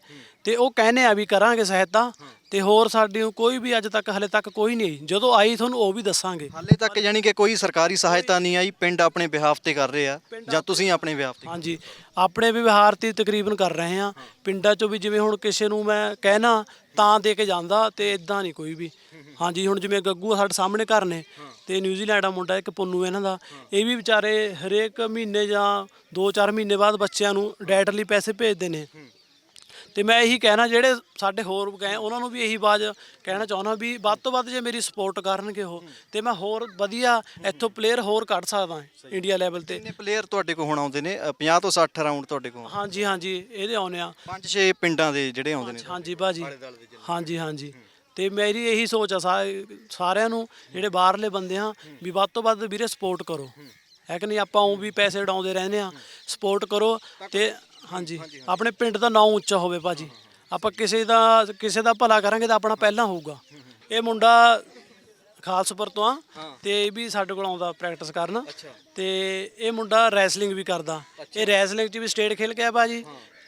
ਤੇ ਉਹ ਕਹਿੰਦੇ ਆ ਵੀ ਕਰਾਂਗੇ ਸਹਾਇਤਾ ਤੇ ਹੋਰ ਸਾਡੀ ਨੂੰ ਕੋਈ ਵੀ ਅੱਜ ਤੱਕ ਹਲੇ ਤੱਕ ਕੋਈ ਨਹੀਂ ਆਈ। ਜਦੋਂ ਆਈ ਤੁਹਾਨੂੰ ਉਹ ਵੀ ਦੱਸਾਂਗੇ। ਹਾਲੇ ਤੱਕ ਯਾਨੀ ਕਿ ਕੋਈ ਸਰਕਾਰੀ ਸਹਾਇਤਾ ਨਹੀਂ ਆਈ ਪਿੰਡ ਆਪਣੇ ਬਿਹਾਫ ਤੇ ਕਰ ਰਹੇ ਆ ਜਾਂ ਤੁਸੀਂ ਆਪਣੇ ਬਿਹਾਫ ਤੇ ਹਾਂਜੀ ਆਪਣੇ ਵੀ ਵਿਹਾਰ ਤੇ ਤਕਰੀਬਨ ਕਰ ਰਹੇ ਆ। ਪਿੰਡਾਂ ਚੋਂ ਵੀ ਜਿਵੇਂ ਹੁਣ ਕਿਸੇ ਨੂੰ ਮੈਂ ਕਹਿਣਾ ਤਾਂ ਦੇ ਕੇ ਜਾਂਦਾ ਤੇ ਇਦਾਂ ਨਹੀਂ ਕੋਈ ਵੀ। ਹਾਂਜੀ ਹੁਣ ਜਿਵੇਂ ਗੱਗੂ ਆ ਸਾਡੇ ਸਾਹਮਣੇ ਘਰ ਨੇ ਤੇ ਨਿਊਜ਼ੀਲੈਂਡ ਦਾ ਮੁੰਡਾ ਇੱਕ ਪੁੰਨੂ ਇਹਨਾਂ ਦਾ। ਇਹ ਵੀ ਵਿਚਾਰੇ ਹਰੇਕ ਮਹੀਨੇ ਜਾਂ 2-4 ਮਹੀਨੇ ਬਾਅਦ ਬੱਚਿਆਂ ਨੂੰ ਡੈਟ ਲਈ ਪੈਸੇ ਭੇਜਦੇ ਨੇ। ਤੇ ਮੈਂ ਇਹੀ ਕਹਿਣਾ ਜਿਹੜੇ ਸਾਡੇ ਹੋਰ ਗਏ ਉਹਨਾਂ ਨੂੰ ਵੀ ਇਹੀ ਆਵਾਜ਼ ਕਹਿਣਾ ਚਾਹੁੰਦਾ ਵੀ ਵੱਧ ਤੋਂ ਵੱਧ ਜੇ ਮੇਰੀ ਸਪੋਰਟ ਕਰਨਗੇ ਉਹ ਤੇ ਮੈਂ ਹੋਰ ਵਧੀਆ ਇੱਥੋਂ ਪਲੇਅਰ ਹੋਰ ਕੱਢ ਸਕਦਾ ਇੰਡੀਆ ਲੈਵਲ ਤੇ। ਕਿੰਨੇ ਪਲੇਅਰ ਤੁਹਾਡੇ ਕੋਲ ਹੁਣ ਆਉਂਦੇ ਨੇ? ਅ, 50 ਤੋਂ 60 ਰਾਊਂਡ ਤੁਹਾਡੇ ਕੋਲ। ਹਾਂਜੀ ਹਾਂਜੀ ਇਹਦੇ ਆਉਨੇ ਆ। ਪੰਜ ਛੇ ਪਿੰਡਾਂ ਦੇ ਜਿਹੜੇ ਆਉਂਦੇ ਨੇ ਹਾਂਜੀ ਭਾਜੀ। ਹਾਂਜੀ ਹਾਂਜੀ। ਤੇ ਮੇਰੀ ਇਹੀ ਸੋਚ ਆ ਸਾਰਿਆਂ ਨੂੰ ਜਿਹੜੇ ਬਾਹਰਲੇ ਬੰਦੇ ਆ ਵੀ ਵੱਧ ਤੋਂ ਵੱਧ ਵੀਰੇ ਸਪੋਰਟ ਕਰੋ। ਹੈ। ਕਿ ਨਹੀਂ? ਆਪਾਂ ਉਹ ਵੀ ਪੈਸੇ ਉਡਾਉਂਦੇ ਰਹਿੰਦੇ ਆ। ਸਪੋਰਟ ਕਰੋ ਤੇ ਹਾਂਜੀ। ਆਪਣੇ ਪਿੰਡ ਦਾ ਨਾਂ ਉੱਚਾ ਹੋਵੇ ਭਾਜੀ। ਆਪਾਂ ਕਿਸੇ ਦਾ ਕਿਸੇ ਦਾ ਭਲਾ ਕਰਾਂਗੇ ਤਾਂ ਆਪਣਾ ਪਹਿਲਾਂ ਹੋਊਗਾ। ਇਹ ਮੁੰਡਾ ਖਾਲਸਪੁਰ ਤੋਂ ਆ ਤੇ ਇਹ ਵੀ ਸਾਡੇ ਕੋਲ ਆਉਂਦਾ ਪ੍ਰੈਕਟਿਸ ਕਰਨ। ਤੇ ਇਹ ਮੁੰਡਾ ਰੈਸਲਿੰਗ ਵੀ ਕਰਦਾ। ਇਹ ਰੈਸਲਿੰਗ 'ਚ ਵੀ ਸਟੇਟ ਖੇਲ ਕੇ ਆ ਭਾਜੀ।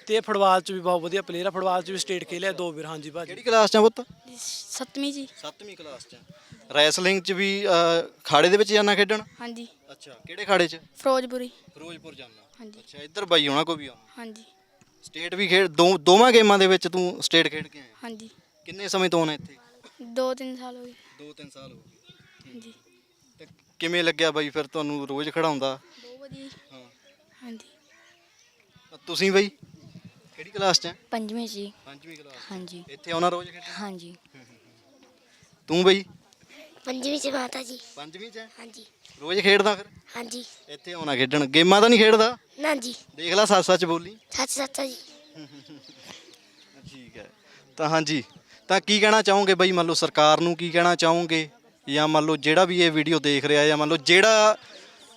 ਤੇ ਇਹ ਫੁੱਟਬਾਲ 'ਚ ਵੀ ਬਹੁਤ ਵਧੀਆ ਪਲੇਅਰ ਆ। ਫੁੱਟਬਾਲ 'ਚ ਵੀ ਸਟੇਟ ਖੇਲਿਆ ਦੋ ਵਾਰ ਹਾਂਜੀ ਭਾਜੀ। ਕਿਹੜੀ ਕਲਾਸ ਚ ਆ ਪੁੱਤ? ਸੱਤਵੀਂ ਜੀ। 7ਵੀਂ ਕਲਾਸ ਚ ਰੈਸਲਿੰਗ ਚ ਵੀ ਅ, ਖਾੜੇ ਦੇ ਵਿੱਚ ਜਾਣਾ ਖੇਡਣ? ਹਾਂਜੀ। ਅੱਛਾ। ਕਿਹੜੇ ਖਾੜੇ ਚ? ਫਿਰੋਜ਼ਪੁਰੀ ਫਿਰੋਜ਼ਪੁਰ ਜਾਣਾ ਹਾਂਜੀ। ਅੱਛਾ ਇੱਧਰ ਬਾਈ ਹੋਣਾ ਕੋਈ ਵੀ ਆਉਣਾ? ਹਾਂਜੀ। ਸਟੇਟ ਵੀ ਖੇਡ ਦੋ ਦੋਵਾਂ ਗੇਮਾਂ ਦੇ ਵਿੱਚ ਤੂੰ ਸਟੇਟ ਖੇਡ ਕੇ ਆਇਆ? ਹਾਂਜੀ। ਕਿੰਨੇ ਸਮੇਂ ਤੋਂ ਆਉਣਾ ਇੱਥੇ? ਦੋ ਤਿੰਨ ਸਾਲ ਹੋ ਗਏ। 2-3 ਸਾਲ ਹੋ ਗਏ। ਹਾਂਜੀ। ਤੇ ਕਿਵੇਂ ਲੱਗਿਆ ਬਾਈ ਫਿਰ ਤੁਹਾਨੂੰ ਰੋਜ਼ ਖੜਾਉਂਦਾ ਬਹੁਤ ਵਧੀਆ ਜੀ। ਹਾਂ। ਹਾਂਜੀ। ਤੁਸੀਂ ਬਾਈ? ਕਿਹੜੀ ਕਲਾਸ ਚ ਹੈ? ਪੰਜਵੀਂ ਜੀ। ਪੰਜਵੀਂ ਕਲਾਸ ਹਾਂਜੀ। ਇੱਥੇ ਆਉਣਾ ਰੋਜ਼ ਖੇਡਣ? ਹਾਂਜੀ। ਤੂੰ ਬਾਈ? ਪੰਜਵੀਂ ਚ ਮਾਤਾ ਜੀ। ਪੰਜਵੀਂ ਚ? ਹੈ ਹਾਂਜੀ। ਰੋਜ਼ ਖੇਡਦਾ ਫਿਰ? ਹਾਂਜੀ। ਇੱਥੇ ਆਉਣਾ ਖੇਡਣ। ਗੇਮਾਂ ਤਾਂ ਨਹੀਂ ਖੇਡਦਾ? ਨਾ ਜੀ। ਦੇਖ ਲੈ ਸੱਚ ਸੱਚ ਬੋਲੀ। ਸੱਚ ਸੱਚਾ ਜੀ। ਠੀਕ ਹੈ। ਤਾਂ ਹਾਂਜੀ ਤਾਂ ਕੀ ਕਹਿਣਾ ਚਾਹੋਗੇ ਬਈ? ਮੰਨ ਲਓ ਸਰਕਾਰ ਨੂੰ ਕੀ ਕਹਿਣਾ ਚਾਹੋਗੇ? ਜਾਂ ਮੰਨ ਲਓ ਜਿਹੜਾ ਵੀ ਇਹ ਵੀਡੀਓ ਦੇਖ ਰਿਹਾ ਜਾਂ ਮੰਨ ਲਓ ਜਿਹੜਾ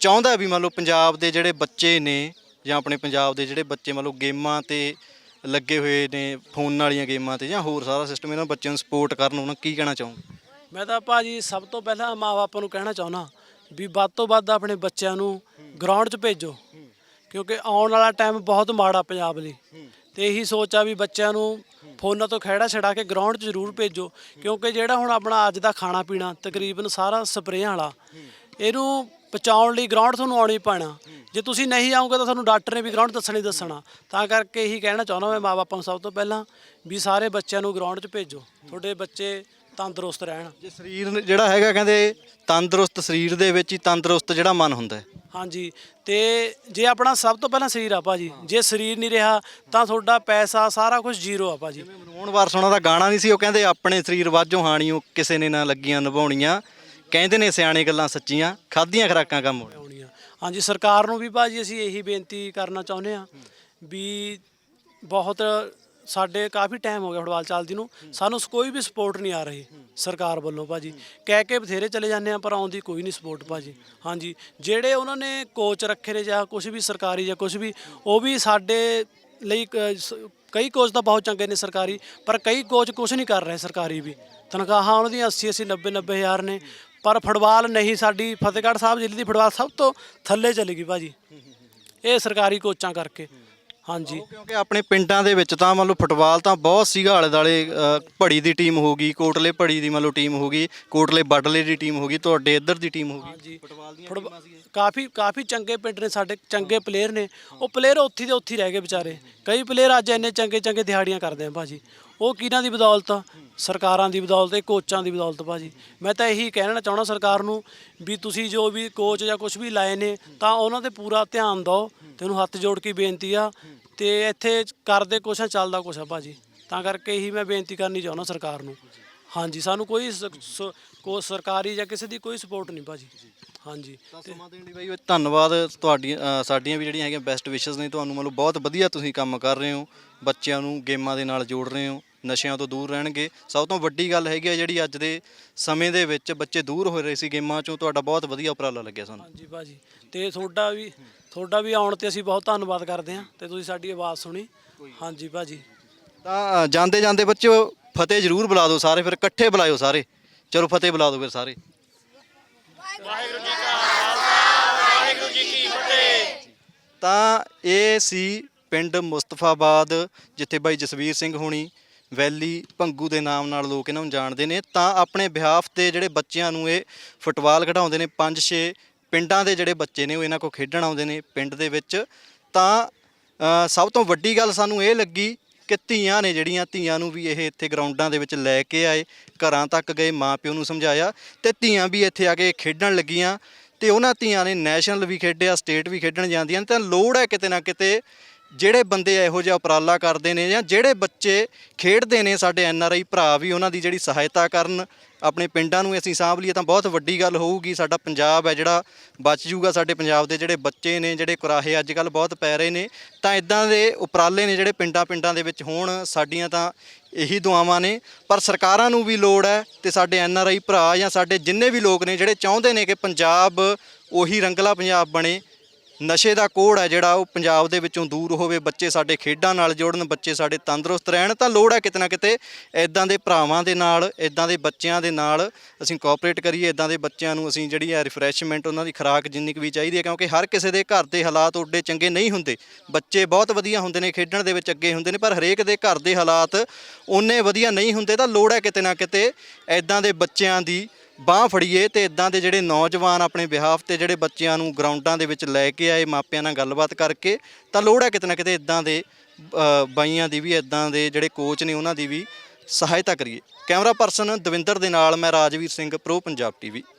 ਚਾਹੁੰਦਾ ਵੀ ਮੰਨ ਲਓ ਪੰਜਾਬ ਦੇ ਜਿਹੜੇ ਬੱਚੇ ਨੇ ਜਾਂ ਆਪਣੇ ਪੰਜਾਬ ਦੇ ਜਿਹੜੇ ਬੱਚੇ ਮੰਨ ਲਓ ਗੇਮਾਂ ਤੇ ਲੱਗੇ ਹੋਏ ਨੇ ਫੋਨ ਵਾਲੀਆਂ ਗੇਮਾਂ ਤੇ ਜਾਂ ਹੋਰ ਸਾਰਾ ਸਿਸਟਮ ਇਹਨਾਂ ਬੱਚਿਆਂ ਨੂੰ ਸਪੋਰਟ ਕਰਨ ਉਹਨਾਂ ਕੀ ਕਹਿਣਾ ਚਾਹੋਗੇ? ਮੈਂ ਤਾਂ ਭਾਜੀ ਸਭ ਤੋਂ ਪਹਿਲਾਂ ਮਾਪੇ ਨੂੰ ਕਹਿਣਾ ਚਾਹੁੰਦਾ ਵੀ ਵੱਧ ਤੋਂ ਵੱਧ ਆਪਣੇ ਬੱਚਿਆਂ ਨੂੰ ਗਰਾਊਂਡ 'ਚ ਭੇਜੋ। ਕਿਉਂਕਿ ਆਉਣ ਵਾਲਾ ਟਾਈਮ ਬਹੁਤ ਮਾੜਾ ਪੰਜਾਬ ਲਈ। ਤੇ ਇਹੀ ਸੋਚ ਆ ਵੀ ਬੱਚਿਆਂ ਨੂੰ ਫੋਨਾਂ ਤੋਂ ਖਹਿੜਾ ਛਡਾ ਕੇ ਗਰਾਊਂਡ 'ਚ ਜ਼ਰੂਰ ਭੇਜੋ। ਕਿਉਂਕਿ ਜਿਹੜਾ ਹੁਣ ਆਪਣਾ ਅੱਜ ਦਾ ਖਾਣਾ ਪੀਣਾ ਤਕਰੀਬਨ ਸਾਰਾ ਸਪਰੇਆਂ ਵਾਲਾ, ਇਹਨੂੰ ਬਚਾਉਣ ਲਈ ਗਰਾਊਂਡ ਤੁਹਾਨੂੰ ਆਉਣੀ ਪੈਣਾ। ਜੇ ਤੁਸੀਂ ਨਹੀਂ ਆਉਂਗੇ ਤਾਂ ਤੁਹਾਨੂੰ ਡਾਕਟਰ ਨੇ ਵੀ ਗਰਾਊਂਡ ਦੱਸਣਾ ਹੀ ਦੱਸਣਾ। ਤਾਂ ਕਰਕੇ ਇਹੀ ਕਹਿਣਾ ਚਾਹੁੰਦਾ ਮੈਂ ਮਾਪਿਆਂ ਨੂੰ ਸਭ ਤੋਂ ਪਹਿਲਾਂ ਵੀ ਸਾਰੇ ਬੱਚਿਆਂ ਨੂੰ ਗਰਾਊਂਡ 'ਚ ਭੇਜੋ। ਤੁਹਾਡੇ ਬੱਚੇ ਤੰਦਰੁਸਤ ਰਹਿਣ। ਜੇ ਸਰੀਰ ਜਿਹੜਾ ਹੈਗਾ ਕਹਿੰਦੇ ਤੰਦਰੁਸਤ ਸਰੀਰ ਦੇ ਵਿੱਚ ਹੀ ਤੰਦਰੁਸਤ ਜਿਹੜਾ ਮਨ ਹੁੰਦਾ ਹੈ। ਹਾਂਜੀ ਤੇ ਜੇ ਆਪਣਾ ਸਭ ਤੋਂ ਪਹਿਲਾਂ ਸਰੀਰ ਆ ਭਾਜੀ ਜੇ ਸਰੀਰ ਨਹੀਂ ਰਿਹਾ ਤਾਂ ਤੁਹਾਡਾ ਪੈਸਾ ਸਾਰਾ ਕੁਝ ਜ਼ੀਰੋ ਆ ਭਾਜੀ। ਮਨਮੋਹਨ ਵਾਰਸੋਣਾ ਦਾ ਗਾਣਾ ਨਹੀਂ ਸੀ ਉਹ ਕਹਿੰਦੇ ਆਪਣੇ ਸਰੀਰ ਵਾਜੋਂ ਹਾਣੀਓ ਕਿਸੇ ਨੇ ਨਾ ਲੱਗੀਆਂ ਨਿਭਾਉਣੀਆਂ। ਕਹਿੰਦੇ ਨੇ ਸਿਆਣੇ ਗੱਲਾਂ ਸੱਚੀਆਂ ਖਾਧੀਆਂ ਖਰਾਕਾਂ ਕੰਮ ਹੋਣੇ ਆਉਣੀਆਂ ਹਾਂਜੀ ਸਰਕਾਰ ਨੂੰ ਵੀ ਭਾਜੀ ਅਸੀਂ ਇਹੀ ਬੇਨਤੀ ਕਰਨਾ ਚਾਹੁੰਦੇ ਆ ਵੀ ਬਹੁਤ ਸਾਡੇ ਕਾਫੀ ਟਾਈਮ ਹੋ ਗਿਆ ਫੁੱਟਬਾਲ ਚੱਲਦੀ ਨੂੰ। ਸਾਨੂੰ ਸ- ਕੋਈ ਵੀ ਸਪੋਰਟ ਨਹੀਂ ਆ ਰਹੀ ਸਰਕਾਰ ਵੱਲੋਂ ਭਾਜੀ। ਕਹਿ ਕੇ ਬਥੇਰੇ ਚਲੇ ਜਾਂਦੇ ਆ, ਪਰ ਆਉਂਦੀ ਕੋਈ ਨਹੀਂ ਸਪੋਰਟ ਭਾਜੀ। ਹਾਂਜੀ, ਜਿਹੜੇ ਉਹਨਾਂ ਨੇ ਕੋਚ ਰੱਖੇ ਨੇ, ਜਾਂ ਕੁਝ ਵੀ ਸਰਕਾਰੀ ਜਾਂ ਕੁਝ ਵੀ, ਉਹ ਵੀ ਸਾਡੇ ਲਈ ਕ- ਸ- ਕਈ ਕੋਚ ਤਾਂ ਬਹੁਤ ਚੰਗੇ ਨੇ ਸਰਕਾਰੀ, ਪਰ ਕਈ ਕੋਚ ਕੁਝ ਨਹੀਂ ਕਰ ਰਹੇ ਸਰਕਾਰੀ ਵੀ। ਤਨਖਾਹਾਂ ਉਹਨਾਂ ਦੀਆਂ 80 80 90 90 ਹਜ਼ਾਰ ਨੇ। ਪਰ ਫੁੱਟਬਾਲ ਨਹੀਂ, ਸਾਡੀ ਫਤਿਹਗੜ੍ਹ ਸਾਹਿਬ ਜ਼ਿਲ੍ਹੇ ਦੀ ਫੁੱਟਬਾਲ ਸਭ ਤੋਂ ਥੱਲੇ ਚਲੀ ਗਈ ਭਾਜੀ। ਇਹ ਸਰਕਾਰੀ ਕੋਚਾਂ ਕਰਕੇ। ਹਾਂਜੀ। ਕਿਉਂਕਿ ਆਪਣੇ ਪਿੰਡਾਂ ਦੇ ਵਿੱਚ ਤਾਂ ਮੰਨ ਲਓ ਫੁੱਟਬਾਲ ਤਾਂ ਬਹੁਤ ਸੀਗਾ ਆਲੇ ਦਾਲੇ ਭੜੀ ਦੀ ਟੀਮ ਹੋ ਗਈ ਕੋਟਲੇ ਭੜੀ ਦੀ ਮੰਨ ਲਓ ਟੀਮ ਹੋ ਗਈ ਕੋਟਲੇ ਬਡਲੇ ਦੀ ਟੀਮ ਹੋ ਗਈ ਤੁਹਾਡੇ ਇੱਧਰ ਦੀ ਟੀਮ ਹੋ ਗਈ। ਫੁੱਟਬਾਲ ਦੀਆਂ ਫੁੱਟਬਾਲ ਕਾਫੀ ਕਾਫੀ ਚੰਗੇ ਪਿੰਡ ਨੇ ਸਾਡੇ ਚੰਗੇ ਪਲੇਅਰ ਨੇ। ਉਹ ਪਲੇਅਰ ਉੱਥੇ ਦੇ ਉੱਥੇ ਰਹਿ ਗਏ ਵਿਚਾਰੇ। ਕਈ ਪਲੇਅਰ ਅੱਜ ਇੰਨੇ ਚੰਗੇ ਚੰਗੇ ਦਿਹਾੜੀਆਂ ਕਰਦੇ ਆ ਭਾਜੀ। ਉਹ ਕਿਹਨਾਂ ਦੀ ਬਦੌਲਤ ਆ? ਸਰਕਾਰਾਂ ਦੀ ਬਦੌਲਤ, ਇਹ ਕੋਚਾਂ ਦੀ ਬਦੌਲਤ ਭਾਜੀ। ਮੈਂ ਤਾਂ ਇਹੀ ਕਹਿਣਾ ਚਾਹਣਾ ਸਰਕਾਰ ਨੂੰ ਵੀ ਤੁਸੀਂ ਜੋ ਵੀ ਕੋਚ ਜਾਂ ਕੁਝ ਵੀ ਲਾਏ ਨੇ, ਤਾਂ ਉਹਨਾਂ ਤੇ ਪੂਰਾ ਧਿਆਨ ਦਿਓ। ਤੇ ਉਹਨੂੰ ਹੱਥ ਜੋੜ ਕੇ ਬੇਨਤੀ ਆ ਤੇ ਇੱਥੇ ਕਰਦੇ ਕੁਛ ਆ, ਚੱਲਦਾ ਕੁਛ ਆ ਭਾਜੀ। ਤਾਂ ਕਰਕੇ ਇਹੀ ਮੈਂ ਬੇਨਤੀ ਕਰਨੀ ਚਾਹੁੰਦਾ ਸਰਕਾਰ ਨੂੰ। ਹਾਂਜੀ, ਸਾਨੂੰ ਕੋਈ ਸ- ਸ- ਕੋ, ਸਰਕਾਰੀ ਜਾਂ ਕਿਸੇ ਦੀ ਕੋਈ ਸਪੋਰਟ ਨਹੀਂ ਭਾਜੀ। ਹਾਂਜੀ। ਤਾਂ ਸਮਾਂ ਦੇਣ ਲਈ ਬਾਈ ਉਹ ਧੰਨਵਾਦ ਤੁਹਾਡੀਆਂ ਅ, ਸਾਡੀਆਂ ਵੀ ਜਿਹੜੀਆਂ ਹੈਗੀਆਂ ਬੈਸਟ ਵਿਸ਼ੇਸ ਨੇ। ਤੁਹਾਨੂੰ ਮਤਲਬ ਬਹੁਤ ਵਧੀਆ ਤੁਸੀਂ ਕੰਮ ਕਰ ਰਹੇ ਹੋ। ਬੱਚਿਆਂ ਨੂੰ ਗੇਮਾਂ ਦੇ ਨਾਲ ਜੋੜ ਰਹੇ ਹੋ। ਨਸ਼ਿਆਂ ਤੋਂ ਦੂਰ ਰਹਿਣਗੇ। ਸਭ ਤੋਂ ਵੱਡੀ ਗੱਲ ਹੈਗੀ ਆ ਜਿਹੜੀ ਅੱਜ ਦੇ ਸਮੇਂ ਦੇ ਵਿੱਚ ਬੱਚੇ ਦੂਰ ਹੋ ਰਹੇ ਸੀ ਗੇਮਾਂ ਚੋਂ। ਤੁਹਾਡਾ ਬਹੁਤ ਵਧੀਆ ਉਪਰਾਲਾ ਲੱਗਿਆ ਸਾਨੂੰ। ਹਾਂਜੀ ਭਾਜੀ। ਤੇ ਤੁਹਾਡਾ ਵੀ ਤੁਹਾਡਾ ਵੀ ਆਉਣ ਤੇ ਅਸੀਂ ਬਹੁਤ ਧੰਨਵਾਦ ਕਰਦੇ ਹਾਂ। ਤੇ ਤੁਸੀਂ ਸਾਡੀ ਆਵਾਜ਼ ਸੁਣੀ। ਹਾਂਜੀ ਭਾਜੀ। ਤਾਂ ਜਾਂਦੇ ਜਾਂਦੇ ਬੱਚਿਓ ਫਤਿਹ ਜ਼ਰੂਰ ਬੁਲਾ ਦਿਓ ਸਾਰੇ ਫਿਰ ਇਕੱਠੇ ਬੁਲਾਇਓ ਸਾਰੇ। ਚਲੋ ਫਤਿਹ ਬੁਲਾ ਦਿਓ ਫਿਰ ਸਾਰੇ। ਤਾਂ ਇਹ ਸੀ ਪਿੰਡ ਮੁਸਤਫਾਬਾਦ, ਜਿੱਥੇ ਬਾਈ ਜਸਵੀਰ ਸਿੰਘ ਹੋਣੀ ਵੈਲੀ ਭੰਗੂ ਦੇ ਨਾਮ ਨਾਲ ਲੋਕ ਇਹਨਾਂ ਨੂੰ ਜਾਣਦੇ ਨੇ। ਤਾਂ ਆਪਣੇ ਬਿਹਾਫ ਤੇ ਜਿਹੜੇ ਬੱਚਿਆਂ ਨੂੰ ਇਹ ਫੁੱਟਬਾਲ ਖਿਡਾਉਂਦੇ ਨੇ 5-6 ਪਿੰਡਾਂ ਦੇ ਜਿਹੜੇ ਬੱਚੇ ਨੇ, ਉਹ ਇਹਨਾਂ ਕੋਲ ਖੇਡਣ ਆਉਂਦੇ ਨੇ ਪਿੰਡ ਦੇ ਵਿੱਚ। ਤਾਂ ਸਭ ਤੋਂ ਵੱਡੀ ਗੱਲ ਸਾਨੂੰ ਇਹ ਲੱਗੀ ਕਿ ਧੀਆਂ ਨੇ ਜਿਹੜੀਆਂ ਧੀਆਂ ਨੂੰ ਵੀ ਇਹ ਇੱਥੇ ਗਰਾਊਂਡਾਂ ਦੇ ਵਿੱਚ ਲੈ ਕੇ ਆਏ, ਘਰਾਂ ਤੱਕ ਗਏ, ਮਾਪਿਓ ਨੂੰ ਸਮਝਾਇਆ ਤੇ ਧੀਆਂ ਵੀ ਇੱਥੇ ਆ ਕੇ ਖੇਡਣ ਲੱਗੀਆਂ ਤੇ ਉਹਨਾਂ ਧੀਆਂ ਨੇ ਨੈਸ਼ਨਲ ਵੀ ਖੇਡਿਆ, ਸਟੇਟ ਵੀ ਖੇਡਣ ਜਾਂਦੀਆਂ ਨੇ। ਤਾਂ ਲੋੜ ਹੈ ਕਿਤੇ ਨਾ ਕਿਤੇ ਜਿਹੜੇ ਬੰਦੇ ਇਹੋ ਜਿਹਾ ਉਪਰਾਲਾ ਕਰਦੇ ਨੇ ਜਾਂ ਜਿਹੜੇ ਬੱਚੇ ਖੇਡਦੇ ਨੇ ਸਾਡੇ ਐਨ ਆਰ ਆਈ ਭਰਾ ਵੀ ਉਹਨਾਂ ਦੀ ਜਿਹੜੀ ਸਹਾਇਤਾ ਕਰਨ ਆਪਣੇ ਪਿੰਡਾਂ ਨੂੰ ਅਸੀਂ ਸਾਂਭ ਲਈਏ, ਤਾਂ ਬਹੁਤ ਵੱਡੀ ਗੱਲ ਹੋਊਗੀ। ਸਾਡਾ ਪੰਜਾਬ ਹੈ ਜਿਹੜਾ, ਬਚ ਜੂਗਾ ਸਾਡੇ ਪੰਜਾਬ ਦੇ ਜਿਹੜੇ ਬੱਚੇ ਨੇ, ਜਿਹੜੇ ਕੁਰਾਹੇ ਅੱਜ ਕੱਲ ਬਹੁਤ ਪੈ ਰਹੇ ਨੇ। ਤਾਂ ਇਦਾਂ ਦੇ ਉਪਰਾਲੇ ਨੇ ਜਿਹੜੇ ਪਿੰਡਾਂ ਪਿੰਡਾਂ ਦੇ ਵਿੱਚ ਹੋਣ, ਸਾਡੀਆਂ ਤਾਂ ਇਹੀ ਦੁਆਵਾਂ ਨੇ। ਪਰ ਸਰਕਾਰਾਂ ਨੂੰ ਵੀ ਲੋੜ ਹੈ ਤੇ ਸਾਡੇ ਐਨ ਆਰ ਆਈ ਭਰਾ ਜਾਂ ਸਾਡੇ ਜਿੰਨੇ ਵੀ ਲੋਕ ਨੇ, ਜਿਹੜੇ ਚਾਹੁੰਦੇ ਨੇ ਕਿ ਪੰਜਾਬ ਉਹੀ ਰੰਗਲਾ ਪੰਜਾਬ ਬਣੇ। ਨਸ਼ੇ ਦਾ ਕੋੜ ਹੈ ਜਿਹੜਾ ਉਹ ਪੰਜਾਬ ਦੇ ਵਿੱਚੋਂ ਦੂਰ ਹੋਵੇ, ਬੱਚੇ ਸਾਡੇ ਖੇਡਾਂ ਨਾਲ ਜੋੜਨ, ਬੱਚੇ ਸਾਡੇ ਤੰਦਰੁਸਤ ਰਹਿਣ, ਤਾਂ ਲੋੜ ਹੈ ਕਿਤੇ ਨਾ ਕਿਤੇ ਇਦਾਂ ਦੇ ਭਰਾਵਾਂ ਦੇ ਨਾਲ ਇਦਾਂ ਦੇ ਬੱਚਿਆਂ ਦੇ ਨਾਲ ਅਸੀਂ ਕੋਆਪਰੇਟ ਕਰੀਏ ਇਦਾਂ ਦੇ ਬੱਚਿਆਂ ਨੂੰ ਅਸੀਂ ਜਿਹੜੀ ਹੈ ਰਿਫਰੈਸ਼ਮੈਂਟ ਉਹਨਾਂ ਦੀ ਖੁਰਾਕ ਜਿੰਨੀ ਕੁ ਵੀ ਚਾਹੀਦੀ ਹੈ, ਕਿਉਂਕਿ ਹਰ ਕਿਸੇ ਦੇ ਘਰ ਦੇ ਹਾਲਾਤ ਉੱਡੇ ਚੰਗੇ ਨਹੀਂ ਹੁੰਦੇ। ਬੱਚੇ ਬਹੁਤ ਵਧੀਆ ਹੁੰਦੇ ਨੇ, ਖੇਡਣ ਦੇ ਵਿੱਚ ਅੱਗੇ ਹੁੰਦੇ ਨੇ, ਪਰ ਹਰੇਕ ਦੇ ਘਰ ਦੇ ਹਾਲਾਤ ਓਨੇ ਵਧੀਆ ਨਹੀਂ ਹੁੰਦੇ, ਤਾਂ ਲੋੜ ਹੈ ਕਿਤੇ ਨਾ ਕਿਤੇ ਇਦਾਂ ਦੇ ਬੱਚਿਆਂ ਦੀ ਬਾਹ ਫੜੀਏ ਤੇ ਇਦਾਂ ਦੇ ਜਿਹੜੇ ਨੌਜਵਾਨ ਆਪਣੇ ਬਿਹਾਫ ਤੇ ਜਿਹੜੇ ਬੱਚਿਆਂ ਨੂੰ ਗਰਾਊਂਡਾਂ ਦੇ ਵਿੱਚ ਲੈ ਕੇ ਆਏ ਮਾਪਿਆਂ ਨਾਲ ਗੱਲਬਾਤ ਕਰਕੇ ਤਾਂ ਲੋੜ ਹੈ ਕਿਤੇ ਨਾ ਕਿਤੇ ਇਦਾਂ ਦੇ ਅ, ਬਾਈਆਂ ਦੀ ਵੀ ਇਦਾਂ ਦੇ ਜਿਹੜੇ ਕੋਚ ਨੇ ਉਹਨਾਂ ਦੀ ਵੀ ਸਹਾਇਤਾ ਕਰੀਏ। ਕੈਮਰਾ ਪਰਸਨ ਦਵਿੰਦਰ ਦੇ ਨਾਲ ਮੈਂ ਰਾਜਵੀਰ ਸਿੰਘ ਪ੍ਰੋ ਪੰਜਾਬ ਟੀਵੀ